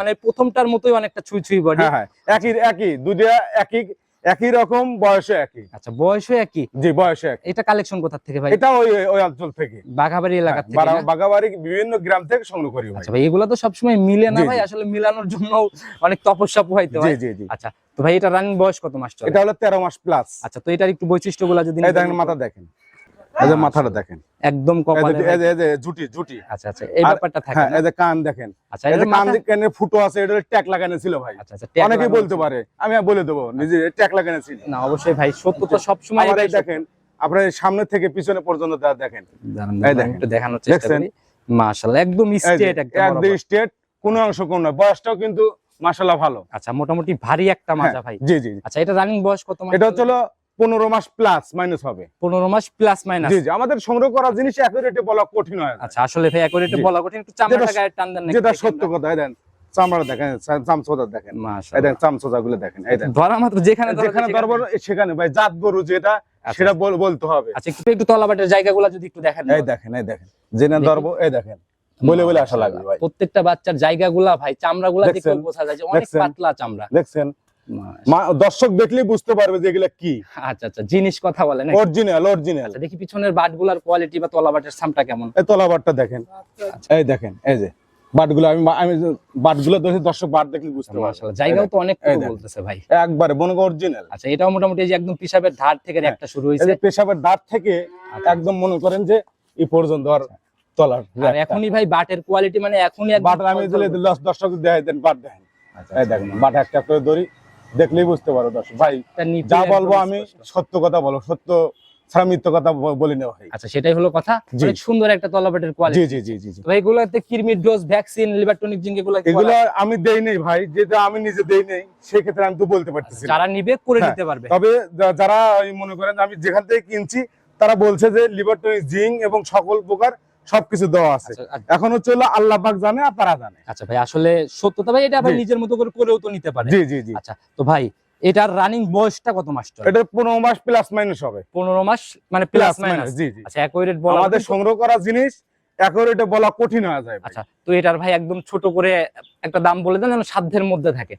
Speaker 2: মানে প্রথমটার মতোই অনেকটা ছুঁই ছুঁই বডি
Speaker 1: হ্যাঁ হ্যাঁ একই একই দুইটা একই একই রকম বয়সে একই।
Speaker 2: আচ্ছা বয়সে একই?
Speaker 1: জি বয়সে একই।
Speaker 2: এটা কালেকশন কোথা থেকে ভাই?
Speaker 1: এটা ওই ওই অঞ্চল থেকে।
Speaker 2: বাঘাবাড়ি এলাকা থেকে বাঘাবাড়ি
Speaker 1: বাগাবাড়ি বিভিন্ন গ্রাম থেকে সংগ্রহ করি ভাই।
Speaker 2: আচ্ছা ভাই এগুলো তো সবসময় মিলে না ভাই আসলে মিলানোর জন্য অনেক তপস্যা পোহাইতে হয়।
Speaker 1: জি জি।
Speaker 2: আচ্ছা তো ভাই এটা রানিং বয়স কত মাস চলে?
Speaker 1: এটা হলো তেরো মাস প্লাস
Speaker 2: আচ্ছা তো এটার একটু বৈশিষ্ট্যগুলো যদি
Speaker 1: দেখেন মাথা দেখেন। এই যে মাথাটা দেখেন।
Speaker 2: একদম কপালে
Speaker 1: এই যে- জুটি জুটি।
Speaker 2: আচ্ছা আচ্ছা এই ব্যাপারটা থাকে
Speaker 1: হ্যাঁ এই যে কান দেখেন।
Speaker 2: আচ্ছা
Speaker 1: এই
Speaker 2: এটার
Speaker 1: যে কান
Speaker 2: মাথা-
Speaker 1: ফুটো আছে এটা ট্যাগ লাগানো ছিল ভাই।
Speaker 2: আচ্ছা আচ্ছা
Speaker 1: অনেকেই বলতে পারে আমি বলে দেবো নিজে ট্যাগ লাগানো ছিল।
Speaker 2: না অবশ্যই ভাই সত্য তো সবসময়
Speaker 1: আবার এই দেখেন আপনার সামনে থেকে পিছনে পর্যন্ত দেখেন। এই
Speaker 2: দাঁড়ান,
Speaker 1: দেখেন।
Speaker 2: একটু দেখানোর চেষ্টা করি। মাশাআল্লাহ একদম স্ট্রেট একদম
Speaker 1: একদম
Speaker 2: বরাবর।
Speaker 1: কোনো অংশ কম নয়। বয়সটাও কিন্তু মাসাল্লাহ ভালো।
Speaker 2: আচ্ছা মোটামুটি ভারী একটা মাজা
Speaker 1: হ্যাঁ,
Speaker 2: ভাই।
Speaker 1: জি জি।
Speaker 2: আচ্ছা এটা রানিং বয়স কত মাস
Speaker 1: এটা হচ্ছে পনেরো মাস প্লাস মাইনাস হবে।
Speaker 2: পনেরো মাস প্লাস মাইনাস
Speaker 1: জি জি আমাদের সংগ্রহ করা জিনিস অ্যাকুরেটে বলা কঠিন হয়
Speaker 2: আচ্ছা আসলে ভাই অ্যাকুরেটে বলা কঠিন একটু চামড়াটা গায়ে টান দেন
Speaker 1: যেটা সত্য কথা দেন চামড়া দেখেন চামচোদা দেখেন। এই
Speaker 2: মাশাআল্লাহ।
Speaker 1: দেখেন চামচোদা গুলো দেখেন এই
Speaker 2: ধরা মাত্র যেখানে
Speaker 1: যেখানে
Speaker 2: সেখানে-
Speaker 1: দরবার সেখানে। ভাই জাত গরু যেটা
Speaker 2: আচ্ছা,
Speaker 1: সেটা বল- বলতে হবে।
Speaker 2: আচ্ছা একটু একটু তলাবাটের জায়গাগুলো যদি একটু দেখেন।
Speaker 1: এই দেখেন এই দেখেন
Speaker 2: দেখি।
Speaker 1: ধরবো এই দেখেন বলে বলে আশা লাগবে ভাই।
Speaker 2: প্রত্যেকটা বাচ্চার জায়গাগুলা ভাই চামড়াগুলা দেখে? বোঝা যায় যে অনেক পাতলা চামড়া।
Speaker 1: দেখছেন? দর্শক দেখলেই বুঝতে পারবে যে এগুলা কি।
Speaker 2: আচ্ছা আচ্ছা জিনিস কথা বলে না
Speaker 1: অরিজিনাল অরিজিনাল
Speaker 2: আচ্ছা দেখি পিছনের বাটগুলার কোয়ালিটি বা তলাবাটের সামটা কেমন।
Speaker 1: এই তলাবারটা দেখেন। এই দেখেন এই যে বাটগুলো আমি আমি বাটগুলো দেখে দর্শক বাট দেখলে বুঝতে পারবে।
Speaker 2: জায়গাও তো অনেক। বলতেছে ভাই।
Speaker 1: একবারে মনে অরিজিনাল
Speaker 2: আচ্ছা এটাও মোটামুটি এই যে একদম পিসাবের ধার থেকে
Speaker 1: হ্যাঁ।
Speaker 2: একটা শুরু
Speaker 1: এই
Speaker 2: হয়েছে
Speaker 1: পেশাবের দাঁত থেকে একদম মনে করেন যে এই পর্যন্ত আর তলার
Speaker 2: আর এখনই ভাই বাটের কোয়ালিটি মানে এখনই
Speaker 1: বাট আমি দিলে দর্শক দেখাই দেন বাট দেখেন।
Speaker 2: আচ্ছা,
Speaker 1: এই দেখেন বাট একটা করে ধরি। দেখলেই বুঝতে পারো দর্শক। ভাই যা বলব আমি সত্য কথা বলো সত্য ছাড়া মিথ্য কথা বলি না ভাই
Speaker 2: আচ্ছা সেটাই হলো কথা। অনেক সুন্দর একটা তলাবাটের কোয়ালিটি
Speaker 1: জি জি জি জি
Speaker 2: ভাই এগুলোতে Kirmir dose vaccine liver tonic zinc এগুলো
Speaker 1: এগুলো আমি দেই নেই ভাই যেটা আমি নিজে দেই নেই সেক্ষেত্রে আমি তো বলতে পারতেছি না।
Speaker 2: যারা নিবে করে
Speaker 1: হ্যাঁ,
Speaker 2: নিতে পারবে।
Speaker 1: তবে যারা মনে করেন আমি যেখান থেকে কিনছি তারা বলছে যে লিভারটনিক জিং এবং সকল প্রকার সবকিছু দেওয়া আছে।
Speaker 2: আচ্ছা, আচ্ছা,
Speaker 1: এখন হচ্ছে হলো আল্লাহ পাক জানে আর তারা জানে।
Speaker 2: আচ্ছা ভাই আসলে সত্যতা ভাই এটা আবার নিজের মতো করে করেও তো নিতে পারে।
Speaker 1: জি জি জি।
Speaker 2: আচ্ছা তো ভাই এটার রানিং বয়সটা কত মাস চলে?
Speaker 1: এটা পনেরো মাস প্লাস মাইনাস হবে।
Speaker 2: পনেরো মাস মানে প্লাস মাইনাস
Speaker 1: জি জি।
Speaker 2: আচ্ছা অ্যাকুরেট বলা
Speaker 1: আমাদের সংগ্রহ করা জিনিস অ্যাকুরেটে বলা কঠিন হয়ে যায়
Speaker 2: আচ্ছা তো এটার ভাই একদম ছোট করে একটা দাম বলে দেন যেন সাধ্যের মধ্যে থাকে।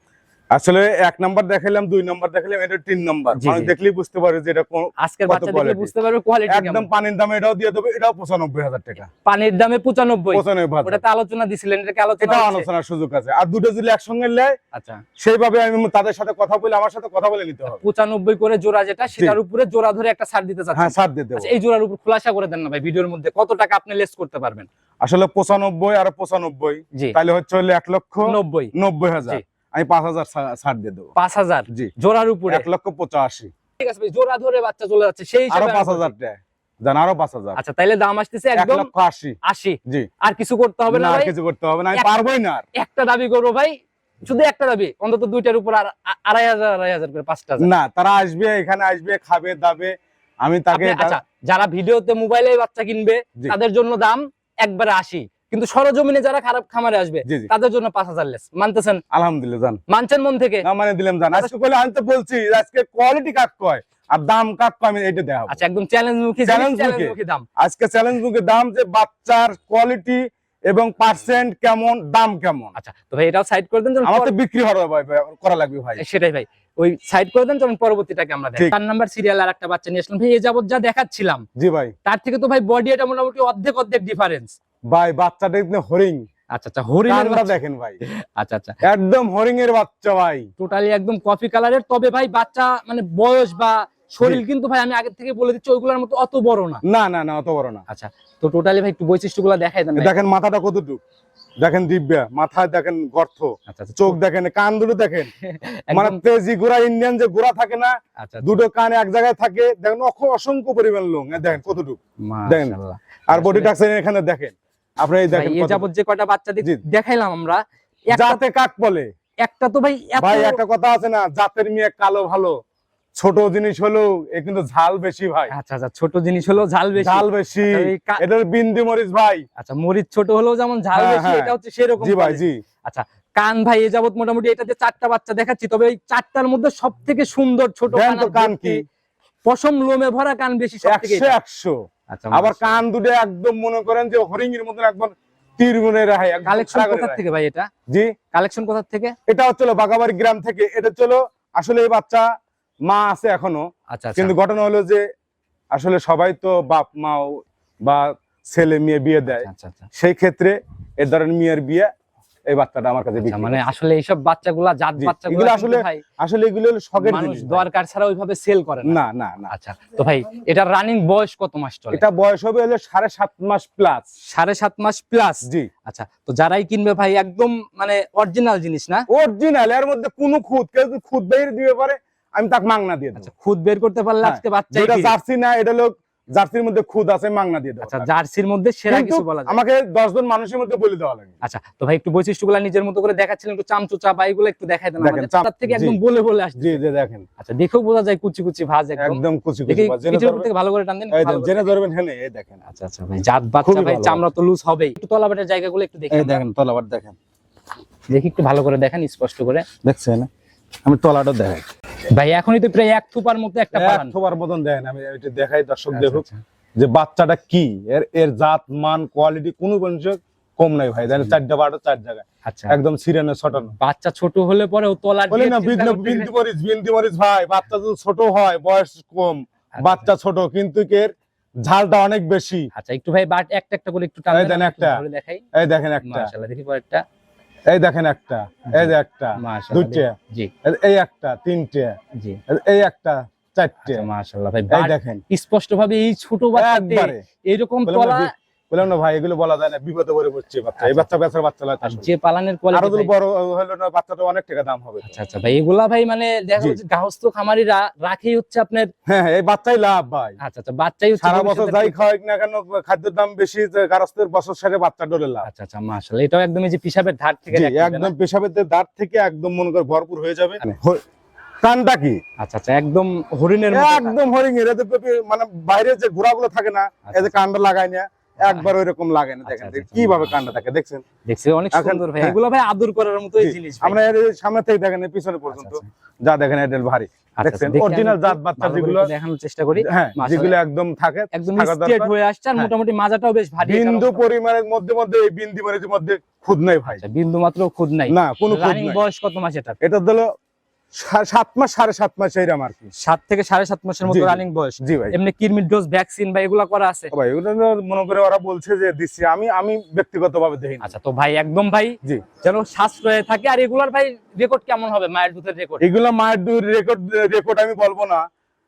Speaker 1: আসলে এক নাম্বার দেখালাম দুই নাম্বার দেখালাম এটা তিন নাম্বার।
Speaker 2: জি,
Speaker 1: মানে দেখলেই বুঝতে পারে যে এটা কোন-
Speaker 2: আজকের বাচ্চা দেখলে বুঝতে পারবে কোয়ালিটি
Speaker 1: একদম পানির দামে এটাও দিয়ে দেবে এটাও পঁচানব্বই হাজার টাকা।
Speaker 2: পানির দামে পঁচানব্বই।
Speaker 1: পঁচানব্বই হাজার।
Speaker 2: ওটাতে আলোচনা দিছিলেন এটাকে আলোচনা
Speaker 1: এটা আলোচনার সুযোগ আছে। আর দুটো যদি একসঙ্গে নেয়
Speaker 2: আচ্ছা।
Speaker 1: সেইভাবে আমি তাদের সাথে কথা বলে আমার সাথে কথা বলে নিতে হবে।
Speaker 2: পঁচানব্বই করে জোড়া যেটা সেটার উপরে জোড়া ধরে একটা ছাড় দিতে
Speaker 1: হ্যাঁ
Speaker 2: চাচ্ছেন
Speaker 1: সার দিয়ে
Speaker 2: আচ্ছা এই জোড়ার উপর খোলাসা করে দেন না ভাই ভিডিওর মধ্যে কত টাকা আপনি লেস করতে পারবেন?
Speaker 1: আসলে পঁচানব্বই আর পঁচানব্বই
Speaker 2: জি।
Speaker 1: তাহলে হচ্ছে হলো এক লক্ষ
Speaker 2: নব্বই।
Speaker 1: নব্বই হাজার।
Speaker 2: জি।
Speaker 1: আমি পাঁচ হাজার ছাড় দিয়ে দেবো।
Speaker 2: পাঁচ হাজার?
Speaker 1: জি।
Speaker 2: জোড়ার উপরে?
Speaker 1: এক লক্ষ পঁচাশি।
Speaker 2: ঠিক আছে ভাই জোড়া ধরে বাচ্চা চলে যাচ্ছে সেই আরও
Speaker 1: পাঁচ হাজার টাকা জান আরও পাঁচ হাজার।
Speaker 2: আচ্ছা তাইলে দাম আসতেছে
Speaker 1: এক লক্ষ আশি।
Speaker 2: আশি।
Speaker 1: জি।
Speaker 2: আর কিছু করতে হবে না
Speaker 1: না আর কিছু করতে হবে না আমি পারবোই না
Speaker 2: একটা দাবি করব ভাই শুধু একটা দাবি অন্তত দুইটার উপর আর আড়াই হাজার আড়াই হাজার করে পাঁচটা
Speaker 1: না তারা আসবে এখানে আসবে খাবে দাবে। আমি তাকে
Speaker 2: আচ্ছা যারা ভিডিওতে মোবাইলে বাচ্চা কিনবে। তাদের জন্য দাম একবারে আশি। কিন্তু সরজমিনে যারা খারাপ খামারে আসবে তাদের জন্য পাঁচ হাজার লেস। মানতেছেন?
Speaker 1: আলহামদুলিল্লাহ জান।
Speaker 2: মানছেন মন থেকে?
Speaker 1: না মানে দিলাম জান। আজকে বলে আমি তো বলছি আজকে কোয়ালিটি কাক কয় আর দাম কাক কয় আমি এটা দেখাবো।
Speaker 2: আচ্ছা একদম চ্যালেঞ্জ মুখী চ্যালেঞ্জ
Speaker 1: মুখী।
Speaker 2: মুখী দাম।
Speaker 1: আজকে চ্যালেঞ্জ বুকে দাম যে বাচ্চার কোয়ালিটি এবং পার্সেন্ট কেমন দাম কেমন।
Speaker 2: আচ্ছা তো ভাই এটাও সাইড করে দেন
Speaker 1: আমার তো বিক্রি হওয়ার ভাই করা লাগবে ভাই।
Speaker 2: সেটাই ভাই ওই সাইড করে দেন যেমন পরবর্তীটাকে আমরা দেখি। চার নাম্বার সিরিয়াল আর একটা বাচ্চা নিয়ে আসলাম। ভাই এ যাবত যা দেখাচ্ছিলাম
Speaker 1: জি ভাই।
Speaker 2: তার থেকে তো ভাই বডি এটা মোটামুটি অর্ধেক অর্ধেক ডিফারেন্স
Speaker 1: ভাই বাচ্চাটা একদম হরিং
Speaker 2: আচ্ছা আচ্ছা
Speaker 1: কানটা দেখেন ভাই।
Speaker 2: আচ্ছা আচ্ছা।
Speaker 1: একদম হরিং এর বাচ্চা ভাই।
Speaker 2: টোটালি একদম কফি কালারের তবে ভাই বাচ্চা মানে বয়স বা শরীর কিন্তু ভাই আমি আগে থেকে বলে দিচ্ছি ওইগুলোর মতো অত বড় না।
Speaker 1: না না না অত বড় না।
Speaker 2: আচ্ছা তো টোটালি ভাই একটু বৈশিষ্ট্যগুলো দেখাই দেন
Speaker 1: দেখেন মাথাটা কতটুক? দেখেন দিব্যা মাথায় দেখেন গর্ত।
Speaker 2: আচ্ছা আচ্ছা।
Speaker 1: চোখ দেখেন কান দুটো দেখেন। মানে তেজি গোড়া ইন্ডিয়ান যে গোড়া থাকে না
Speaker 2: আচ্ছা
Speaker 1: দুটো কান এক জায়গায় থাকে। দেখেন অসংখ্য পরিমাণ লোক দেখেন কতটুকু? দেখেন। আর বডি
Speaker 2: আসলে-
Speaker 1: এখানে দেখেন। আপনি এই দেখেন
Speaker 2: এ যাবত যে কয়টা বাচ্চা দেখাইলাম আমরা
Speaker 1: জাতে কাক বলে?
Speaker 2: একটা তো ভাই
Speaker 1: ভাই একটা কথা আছে না জাতের মেয়ে কালো ভালো ছোট জিনিস হলেও এ কিন্তু ঝাল বেশি ভাই।
Speaker 2: আচ্ছা আচ্ছা ছোট জিনিস হলো ঝাল বেশি।
Speaker 1: ঝাল বেশি।
Speaker 2: আচ্ছা,
Speaker 1: এটার বিন্দি মরিচ ভাই।
Speaker 2: আচ্ছা মরিচ ছোট হলেও যেমন ঝাল
Speaker 1: হ্যাঁ,
Speaker 2: বেশি
Speaker 1: হ্যাঁ।
Speaker 2: এটা হচ্ছে সেরকম
Speaker 1: জি ভাই। জি।
Speaker 2: কান ভাই এ যাবত মোটামুটি এটাতে চারটা বাচ্চা দেখাচ্ছি তবে এই চারটার মধ্যে সব থেকে সুন্দর ছোট কান
Speaker 1: কি?
Speaker 2: পশম লোমে ভরা কান বেশি সব থেকে
Speaker 1: একশো
Speaker 2: এটা।
Speaker 1: একশো।
Speaker 2: আচ্ছা
Speaker 1: আবার কান দুটো একদম মনে করেন যে হরিং এর মতন একদম তীর গুনে
Speaker 2: কালেকশন কোথা থেকে ভাই এটা?
Speaker 1: জি।
Speaker 2: কালেকশন কোথা থেকে?
Speaker 1: এটা হচ্ছে বাগাবাড়ি গ্রাম থেকে। এটা চলো আসলে এই বাচ্চা মা আছে এখনও।
Speaker 2: আচ্ছা আচ্ছা।
Speaker 1: কিন্তু ঘটনা হলো যে আসলে সবাই তো বাপ মাও বা ছেলে মেয়ে বিয়ে দেয়।
Speaker 2: আচ্ছা আচ্ছা।
Speaker 1: সেই ক্ষেত্রে এ ধরনের মেয়ের বিয়ে এই বাচ্চাটা আমার কাছে
Speaker 2: আচ্ছা,
Speaker 1: বিক্রি
Speaker 2: মানে। আসলে এইসব বাচ্চাগুলা জাত বাচ্চাগুলা আসলে
Speaker 1: আসলে এগুলো হলো শখের
Speaker 2: মানুষ
Speaker 1: জিনিস
Speaker 2: দরকার ছাড়া ওইভাবে সেল করে না।
Speaker 1: না না
Speaker 2: আচ্ছা তো ভাই এটার রানিং বয়স কত মাস চলে?
Speaker 1: এটা বয়স হবে হলে সাড়ে সাত মাস প্লাস
Speaker 2: সাড়ে সাত মাস প্লাস
Speaker 1: জি।
Speaker 2: আচ্ছা তো যারাই কিনবে ভাই একদম মানে অরিজিনাল জিনিস না?
Speaker 1: অরিজিনাল এর মধ্যে কোনো খুদ কেউ খুদ বের দিবে পারে আমি তাকে মাংনা দিয়ে দেবো।
Speaker 2: আচ্ছা খুদ বের করতে পারলে
Speaker 1: হ্যাঁ,
Speaker 2: আজকে বাচ্চা
Speaker 1: যেটা জার্সি না এটা লোক জার্সির মধ্যে খুদ আছে মাংনা দিয়ে
Speaker 2: আচ্ছা জার্সির মধ্যে সেরা কিছু বলা যায়।
Speaker 1: আমাকে দশ জন মানুষের মধ্যে বলে দেওয়া লাগে।
Speaker 2: আচ্ছা তো ভাই একটু বৈশিষ্ট্যগুলো নিজের মতো করে দেখাচ্ছিলেন একটু চামচুচা বা এগুলো একটু দেখাই দেন
Speaker 1: দেখেন,
Speaker 2: আমাদের। তার থেকে একদম বলে বলে আসছে।
Speaker 1: জি জি দেখেন।
Speaker 2: আচ্ছা দেখেও বোঝা যায় কুচি কুচি ভাজ একদম।
Speaker 1: একদম কুচি কুচি জেনে ধরবেন।
Speaker 2: থেকে ভালো করে টান দেন।
Speaker 1: জেনে ধরবেন হ্যাঁ এই দেখেন।
Speaker 2: আচ্ছা আচ্ছা ভাই জাত বাচ্চা ভাই চামড়া তো লুজ হবেই। একটু তলাবাটের জায়গাগুলো একটু দেখি
Speaker 1: এই দেখেন তলাবার দেখেন।
Speaker 2: দেখি একটু ভালো করে দেখেন স্পষ্ট করে।
Speaker 1: দেখছেন? আমি তলাটা দেখাই।
Speaker 2: ভাই এখনই তো প্রায় এক থুপার মতো একটা পালান
Speaker 1: একবার মতন দেখেন আমি এটা দেখাই দর্শক
Speaker 2: আচ্ছা,
Speaker 1: দেখুক
Speaker 2: আচ্ছা।
Speaker 1: যে বাচ্চাটা কি এর এর জাত মান কোয়ালিটি কোনো বংশ কম নাই ভাই। দেখেন চারটা বারোটা চার জায়গায়।
Speaker 2: আচ্ছা।
Speaker 1: একদম সিরানো ছটানো।
Speaker 2: বাচ্চা ছোট হলে পরে ও তলার
Speaker 1: বলে না বিন্দু বিন্দু মরিচ বিন্দু মরিচ ভাই বাচ্চা যদি ছোট হয় বয়স কম
Speaker 2: আচ্ছা,
Speaker 1: বাচ্চা ছোট কিন্তু এর ঝালটা অনেক বেশি।
Speaker 2: আচ্ছা একটু ভাই বাট একটা একটা করে একটু টান দেন,
Speaker 1: দেন
Speaker 2: একটা। দেখাই।
Speaker 1: এই দেখেন একটা।
Speaker 2: মাশাআল্লাহ দেখি পরেরটা
Speaker 1: এই দেখেন একটা এই যে একটা দুইটা
Speaker 2: জি।
Speaker 1: এই- একটা তিনটে
Speaker 2: জি।
Speaker 1: এই একটা চারটে।
Speaker 2: আচ্ছা মাশাআল্লাহ। ভাই
Speaker 1: দেখেন।
Speaker 2: স্পষ্ট ভাবে এই ছোট বাচ্চাতে এরকম তলা
Speaker 1: বললাম না ভাই এগুলো বলা যায় না বিপদে পড়ে পড়ছে বাচ্চা এই
Speaker 2: আচ্ছা।
Speaker 1: বাচ্চা বেচার বাচ্চা
Speaker 2: আর যে পালানের কোয়ালিটি
Speaker 1: যদি বড় হলো না বাচ্চাটা অনেক টাকা দাম হবে।
Speaker 2: আচ্ছা আচ্ছা ভাই এগুলা ভাই মানে দেখা যাচ্ছে গাহস্থ খামারিরা রাখেই হচ্ছে আপনার
Speaker 1: হ্যাঁ হ্যাঁ, এই বাচ্চাই লাভ ভাই।
Speaker 2: আচ্ছা আচ্ছা বাচ্চাই হচ্ছে
Speaker 1: সারা বছর যাই খাওয়াই না কেন খাদ্যের দাম বেশি গারস্থের বছর শেষে বাচ্চা ডলে লাভ।
Speaker 2: আচ্ছা আচ্ছা মাশাআল্লাহ এটাও একদম এই যে পিসাবের ধার থেকে?
Speaker 1: একদম পেশাবের দাঁত থেকে একদম মনে করে ভরপুর হয়ে যাবে। কানটা কি?
Speaker 2: আচ্ছা আচ্ছা একদম হরিণের
Speaker 1: একদম হরিং এর মানে বাইরে যে ঘোড়াগুলো থাকে না এই যে কানটা লাগায় না একবার ওই রকম লাগে না দেখেন
Speaker 2: আচ্ছা, আচ্ছা,
Speaker 1: কীভাবে
Speaker 2: আচ্ছা।
Speaker 1: থাকে দেখছেন?
Speaker 2: দেখছি অনেক সুন্দর ভাই।
Speaker 1: হ্যাঁ।
Speaker 2: এগুলো ভাই আদর করার মতো এই জিনিস
Speaker 1: আমরা এর সামনে থেকে দেখেন পিছনে পর্যন্ত
Speaker 2: আচ্ছা,
Speaker 1: যা দেখেন এটা ভারী। দেখছেন?
Speaker 2: দেখি
Speaker 1: অরিজিনাল জাত বাচ্চা যেগুলো
Speaker 2: দেখানোর চেষ্টা করি।
Speaker 1: হ্যাঁ। যেগুলো একদম থাকে
Speaker 2: একদম স্ট্রেট হয়ে আসছে আর
Speaker 1: হ্যাঁ।
Speaker 2: মোটামুটি মাজাটাও বেশ ভারী।
Speaker 1: বিন্দু পরিমাণের মধ্যে মধ্যে এই বিন্দু মরিচের মধ্যে খুদ নেই ভাই।
Speaker 2: বিন্দু মাত্র খুদ নাই।
Speaker 1: না কোনো খুদ নাই।
Speaker 2: বয়স কত মাস এটা?
Speaker 1: এটা হলো সাত মাস সাড়ে সাত মাস এইরকম আর কি।
Speaker 2: সাত থেকে সাড়ে সাত মাসের মতো। রানিং বয়স।
Speaker 1: জি ভাই।
Speaker 2: এমনি কিরমির ডোজ ভ্যাকসিন বা এগুলা করা আছে?
Speaker 1: ভাই ওটা মনে করে ওরা বলছে যে দিচ্ছি। আমি আমি ব্যক্তিগত ভাবে দেখি
Speaker 2: আচ্ছা তো ভাই একদম ভাই
Speaker 1: জি।
Speaker 2: যেন সাশ্রয়ে থাকে। আর এগুলার ভাই রেকর্ড কেমন হবে মায়ের দুধের রেকর্ড
Speaker 1: এগুলো মায়ের দুধ রেকর্ড রেকর্ড আমি বলব না।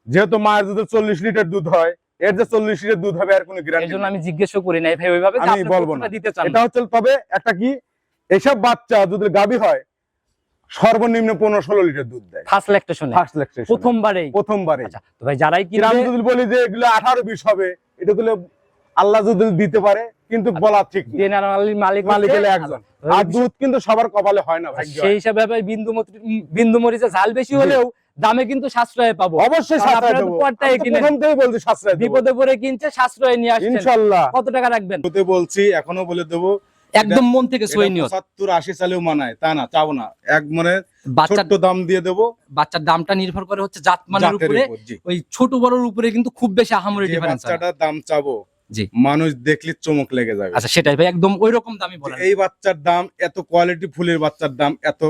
Speaker 1: যেহেতু মায়ের দুধে চল্লিশ লিটার দুধ হয় এর যে চল্লিশ লিটার দুধ হবে আর কোনো গ্যারান্টি
Speaker 2: জন্য আমি জিজ্ঞেসও করি নাই। ভাই ওইভাবে
Speaker 1: আমি বলব না।
Speaker 2: দিতে চান
Speaker 1: এটা হচ্ছে তবে একটা কি এসব বাচ্চা যদি গাবি হয় সর্বনিম্ন পনেরো ষোলো লিটার দুধ দেয়।
Speaker 2: ফার্স্ট ল্যাকটেশনে
Speaker 1: ফার্স্ট
Speaker 2: প্রথমবারেই?
Speaker 1: প্রথমবারে
Speaker 2: আচ্ছা তো ভাই যারাই
Speaker 1: যদি বলি যে এগুলো আঠারো বিশ হবে এটাগুলো আল্লাহ যদি দিতে পারে কিন্তু বলা ঠিক
Speaker 2: মালিক
Speaker 1: মালিক হলে একজন।
Speaker 2: আচ্ছা,
Speaker 1: আর দুধ কিন্তু সবার কপালে হয় না ভাগ্য
Speaker 2: সেই হিসাবে ভাই বিন্দু বিন্দু মরিচে ঝাল বেশি হলেও দামে কিন্তু সাশ্রয় পাবো।
Speaker 1: অবশ্যই সাশ্রয় দেবো।
Speaker 2: পর্দায়
Speaker 1: আমি প্রথম থেকেই বলছি সাশ্রয়
Speaker 2: বিপদে পড়ে কিনছে সাশ্রয় নিয়ে আসছেন।
Speaker 1: ইনশাল্লাহ।
Speaker 2: কত টাকা রাখবেন?
Speaker 1: বলছি এখনও বলে দেবো
Speaker 2: একদম মন থেকে সই নিয়ত
Speaker 1: পঁচাত্তর আশি সালেও মানায়। তা না চাবো না। এক মনে ছোট্ট দাম দিয়ে দেবো।
Speaker 2: বাচ্চার দামটা নির্ভর করে হচ্ছে জাতমানের
Speaker 1: জাতের
Speaker 2: উপরে। ওই ছোট বড়র উপরে কিন্তু খুব বেশি আহামরি ডিফারেন্স
Speaker 1: বাচ্চাটার দাম চাবো
Speaker 2: জি।
Speaker 1: মানুষ দেখলে চমক লেগে যাবে।
Speaker 2: আচ্ছা সেটাই ভাই একদম ওই রকম দামই বলেন।
Speaker 1: এই বাচ্চার দাম এত কোয়ালিটি ফুলের বাচ্চার দাম এত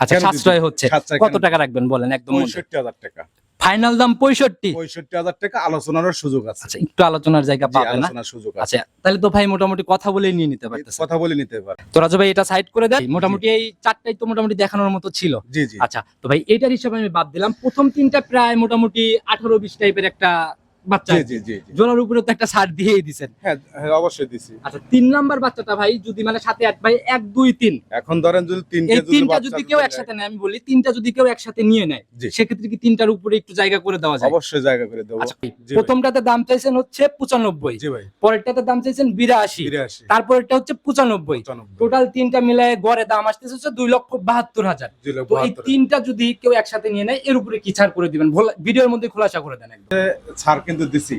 Speaker 2: আচ্ছা সাশ্রয় হচ্ছে। কত টাকা রাখবেন বলেন একদম
Speaker 1: পঁয়ষট্টি হাজার টাকা।
Speaker 2: ফাইনাল দাম পঁয়ষট্টি।
Speaker 1: পঁয়ষট্টি হাজার টাকা আলোচনার সুযোগ আছে।
Speaker 2: আচ্ছা একটু আলোচনার জায়গা পাবে না?
Speaker 1: সুযোগ আছে।
Speaker 2: আচ্ছা তাহলে তো ভাই মোটামুটি কথা বলে নিয়ে নিতে পারতেছে
Speaker 1: কথা বলে নিতে পারে।
Speaker 2: তো রাজু ভাই এটা সাইড করে দেয় মোটামুটি এই চারটাই তো মোটামুটি দেখানোর মতো ছিল।
Speaker 1: জি জি।
Speaker 2: আচ্ছা তো ভাই এটার হিসাবে আমি বাদ দিলাম। প্রথম তিনটা প্রায় মোটামুটি আঠারো বিশ টাইপের একটা বাচ্চা
Speaker 1: জি জি জি জি।
Speaker 2: জোড়ার উপরে তো একটা ছাড় দিয়েই দিছেন।
Speaker 1: হ্যাঁ হ্যাঁ অবশ্যই দিছি।
Speaker 2: আচ্ছা তিন নাম্বার বাচ্চাটা ভাই যদি মানে সাথে আট ভাই এক দুই তিন।
Speaker 1: এখন ধরেন যদি তিনটে যদি
Speaker 2: তিনটা যদি কেউ একসাথে নেয় আমি বলি তিনটা যদি কেউ একসাথে নিয়ে নেয় সেক্ষেত্রে কি তিনটার উপরে একটু জায়গা করে দেওয়া যায়?
Speaker 1: অবশ্যই জায়গা করে দেবো।
Speaker 2: আচ্ছা। প্রথমটাতে দাম চাইছেন হচ্ছে পঁচানব্বই।
Speaker 1: জি ভাই।
Speaker 2: পরেরটাতে দাম চাইছেন বিরাশি। তারপরেরটা হচ্ছে পঁচানব্বই। টোটাল তিনটা মিলায় গড়ে দাম আসতেছে হচ্ছে দুই লক্ষ বাহাত্তর হাজার। তো এই তিনটা যদি কেউ একসাথে নিয়ে নেয় এর উপরে কি ছাড় করে দিবেন? ভিডিওর মধ্যে খোলাসা করে দেন
Speaker 1: ছাড় কিন্তু দিছি।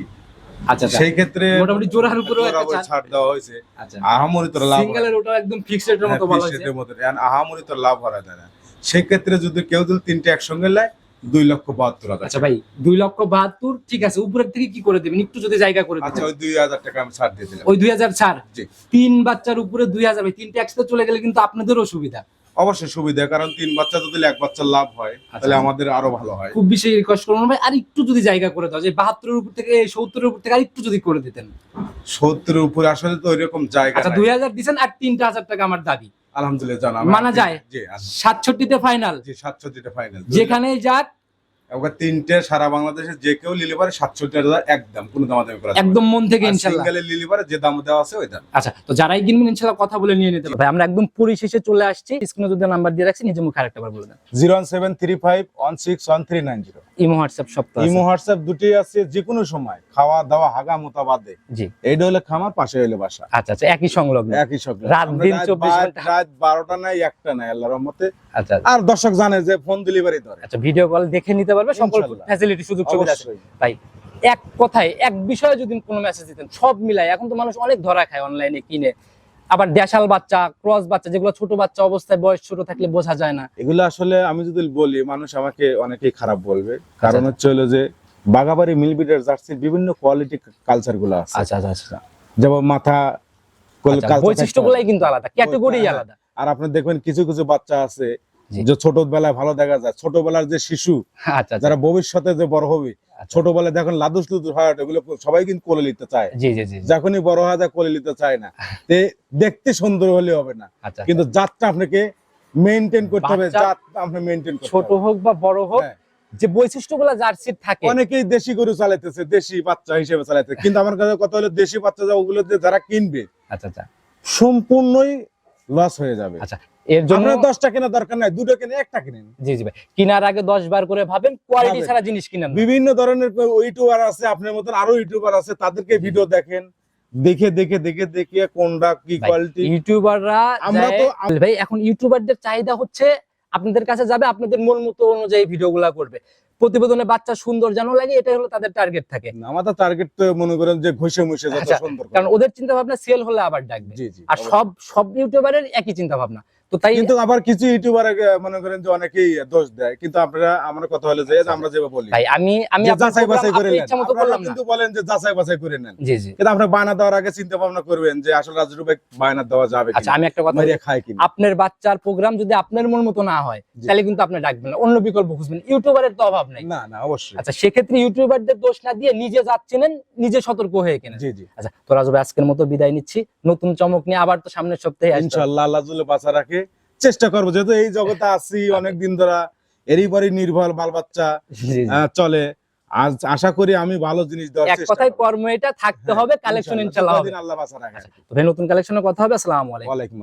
Speaker 2: আচ্ছা
Speaker 1: সেই ক্ষেত্রে
Speaker 2: মোটামুটি জোড়ার উপরেও একটা ছাড়।
Speaker 1: দেওয়া হয়েছে।
Speaker 2: আচ্ছা।
Speaker 1: আহামরি তোর লাভ
Speaker 2: সিঙ্গেলের ওটা একদম ফিক্সড রেটের মতো বলা হয়েছে।
Speaker 1: মতো। আহামরি তোর লাভ যায় না। সেক্ষেত্রে যদি কেউ যদি তিনটে একসঙ্গে নেয় দুই লক্ষ বাহাত্তর হাজার
Speaker 2: আচ্ছা ভাই দুই লক্ষ বাহাত্তর ঠিক আছে উপরের থেকে কি করে দেবেন? একটু যদি জায়গা করে
Speaker 1: আচ্ছা ওই দুই হাজার টাকা আমি ছাড় দিয়ে দিলাম।
Speaker 2: ওই দুই হাজার ছাড়।
Speaker 1: জি।
Speaker 2: তিন বাচ্চার উপরে দুই হাজার। ভাই তিনটে একসাথে চলে গেলে কিন্তু আপনাদেরও সুবিধা।
Speaker 1: অবশ্যই সুবিধা কারণ তিন বাচ্চা যদি এক বাচ্চার লাভ হয় তাহলে
Speaker 2: আচ্ছা।
Speaker 1: আমাদের আরও ভালো হয়।
Speaker 2: খুব বেশি রিকোয়েস্ট করব ভাই আর একটু যদি জায়গা করে দাও যে বাহাত্তরের উপর থেকে সত্তরের উপর থেকে আর একটু যদি করে দিতেন।
Speaker 1: সত্তরের উপরে আসলে তো ওইরকম জায়গা
Speaker 2: আচ্ছা দুই হাজার দিচ্ছেন আর তিনটা হাজার টাকা আমার দাবি।
Speaker 1: আলহামদুলিল্লাহ জানা
Speaker 2: মানা যায়?
Speaker 1: আছে।
Speaker 2: সাতষট্টিতে ফাইনাল
Speaker 1: জি সাতষট্টিটা ফাইনাল
Speaker 2: যেখানে যাক
Speaker 1: ওকে তিনটে সারা বাংলাদেশে যে কেউ লিলে পারে সাতষট্টি হাজার একদম কোনো দামাদামি করা
Speaker 2: একদম মন থেকে ইনশাল্লাহ।
Speaker 1: সিঙ্গেলে লিলে পারে যে দাম দেওয়া আছে ওই দাম।
Speaker 2: আচ্ছা তো যারাই কিনবেন ইনশাল্লাহ কথা বলে নিয়ে নিতে ভাই আমরা একদম পরিশেষে চলে আসছি। স্ক্রিনে যদি নাম্বার দিয়ে রাখছি নিজে মুখে আরেকটা বার বলে দেন।
Speaker 1: Zero one seven three five one six one three nine zero.
Speaker 2: Imo WhatsApp সব
Speaker 1: ইমো হোয়াটসঅ্যাপ দুটি আছে যে কোনো সময় খাওয়া দাওয়া হাগা মোতা বাদে।
Speaker 2: জি।
Speaker 1: এইটা হলে খামার পাশে হলে বাসা।
Speaker 2: আচ্ছা আচ্ছা একই সংলগ্ন।
Speaker 1: একই সঙ্গে
Speaker 2: রাত দিন
Speaker 1: রাত
Speaker 2: 24 ঘণ্টা।
Speaker 1: রাত বারোটা নাই একটা নাই আল্লাহর রহমতে।
Speaker 2: আচ্ছা
Speaker 1: আর দর্শক জানে যে ফোন ডেলিভারি ধরে।
Speaker 2: আচ্ছা ভিডিও কল দেখে নিতে পারবে সকল ফ্যাসিলিটি সুযোগ সুবিধা আছে। এক কথায় এক বিষয়ে যদি কোনো মেসেজ দিতেন সব মিলাই এখন তো মানুষ অনেক ধরা খায় অনলাইনে কিনে। আবার দেশাল বাচ্চা ক্রস বাচ্চা যেগুলো ছোট বাচ্চা অবস্থায় বয়স ছোট থাকলে বোঝা যায় না।
Speaker 1: এগুলো আসলে আমি যদি বলি মানুষ আমাকে অনেকেই খারাপ বলবে।
Speaker 2: আচ্ছা।
Speaker 1: কারণ হচ্ছে হলো যে বাগাবাড়ি মিলবিটের জার্সির বিভিন্ন কোয়ালিটি কালচারগুলো আছে।
Speaker 2: আচ্ছা আচ্ছা আচ্ছা।
Speaker 1: যেমন মাথা বৈশিষ্ট্য
Speaker 2: আচ্ছা,
Speaker 1: থাকতে
Speaker 2: কিন্তু আলাদা ক্যাটাগরি। আলাদা।
Speaker 1: আর আপনি দেখবেন কিছু কিছু বাচ্চা আছে। যে ছোটবেলায় ভালো দেখা যায়। ছোটবেলার যে শিশু
Speaker 2: আচ্ছা আচ্ছা।
Speaker 1: যারা ভবিষ্যতে যে বড় হবে
Speaker 2: আচ্ছা।
Speaker 1: ছোটবেলায় দেখুন লাদুস লুদুস হয় এগুলো সবাই কিন্তু কোলে নিতে চায়।
Speaker 2: জি জি জি।
Speaker 1: যখনই বড় হয় যায় কোলে নিতে চায় না। তে দেখতে সুন্দর হলে হবে না।
Speaker 2: আচ্ছা
Speaker 1: কিন্তু জাতটা আপনাকে মেনটেন করতে হবে। জাত আপনি মেনটেন
Speaker 2: ছোট হোক বা বড় হোক
Speaker 1: হ্যাঁ।
Speaker 2: যে বৈশিষ্ট্যগুলো জার্সির থাকে।
Speaker 1: অনেকেই দেশি গরু চালাইতেছে দেশি বাচ্চা হিসেবে চালাইতেছে। কিন্তু আমার কাছে কথা হলো দেশি বাচ্চা যা ওগুলো যে যারা কিনবে
Speaker 2: আচ্ছা আচ্ছা।
Speaker 1: সম্পূর্ণই লস হয়ে যাবে।
Speaker 2: আচ্ছা এর জন্য
Speaker 1: আপনার দশটা কেনা দরকার নাই দুটো কিনে একটা কিনেন
Speaker 2: জি জি ভাই। কেনার আগে দশ বার করে ভাবেন কোয়ালিটি ছাড়া জিনিস কিনেন
Speaker 1: বিভিন্ন ধরনের ইউটিউবার আছে আপনার মতন আরও ইউটিউবার আছে তাদেরকে ভিডিও দেখেন দেখে দেখে দেখে দেখে কোনটা কি কোয়ালিটি
Speaker 2: ইউটিউবাররা
Speaker 1: আমরা তো-
Speaker 2: ভাই এখন ইউটিউবারদের চাহিদা হচ্ছে আপনাদের কাছে যাবে আপনাদের মন মতো অনুযায়ী ভিডিওগুলা করবে। প্রতিবেদনে বাচ্চা সুন্দর যেন লাগে এটাই হলো তাদের টার্গেট থাকে।
Speaker 1: আমাদের টার্গেট তো মনে করেন যে ঘষে মুছে যত
Speaker 2: আচ্ছা,
Speaker 1: সুন্দর
Speaker 2: কারণ ওদের চিন্তা ভাবনা সেল হলে আবার ডাকবে। আর সব সব ইউটিউবারের একই চিন্তা ভাবনা তো তাই
Speaker 1: কিন্তু আবার কিছু ইউটিউবার মনে করেন যে অনেকেই দোষ দেয়। কিন্তু আপনারা আমার কথা হলো যে আমরা যেভাবে বলি।
Speaker 2: ভাই আমি আমি
Speaker 1: যাচাই বাছাই করে নেন। আপনারা কিন্তু বলেন যে যাচাই বাছাই করে নেন।
Speaker 2: জি জি।
Speaker 1: কিন্তু আপনার বায়না দেওয়ার আগে চিন্তা ভাবনা করবেন যে আসলে রাজু ভাই বায়না দেওয়া যাবে
Speaker 2: আচ্ছা আমি একটা কথা
Speaker 1: কিনা।
Speaker 2: আপনার বাচ্চার প্রোগ্রাম যদি আপনার মন মতো না হয় তাহলে কিন্তু আপনি ডাকবেন না। অন্য বিকল্প খুঁজবেন। ইউটিউবারের তো অভাব নাই।
Speaker 1: না না অবশ্যই।
Speaker 2: আচ্ছা সেক্ষেত্রে ইউটিউবারদের দোষ না দিয়ে নিজে যাচ্ছিলেন নিজে সতর্ক হয়ে কেনেন
Speaker 1: জি জি।
Speaker 2: আচ্ছা তো রাজু ভাই আজকের মতো বিদায় নিচ্ছি। নতুন চমক নিয়ে আবার তো সামনের সপ্তাহে
Speaker 1: ইনশাআল্লাহ আল্লাহ জুলে বাঁচা রাখে। চেষ্টা করব যেহেতু এই জগতে আছি অনেকদিন ধরা এরই পরই নির্ভর বাল বাচ্চা। চলে। আজ আশা করি আমি ভালো জিনিস দেওয়ার চেষ্টা
Speaker 2: কথায় কর্ম এটা থাকতে
Speaker 1: হ্যাঁ,
Speaker 2: হবে কালেকশন ইনশাল্লাহ। হবে।
Speaker 1: আল্লাহ বাঁচা রাখে।
Speaker 2: তো ভাই নতুন কালেকশনের কথা হবে আসসালামু আলাইকুম।
Speaker 1: ওয়ালাইকুম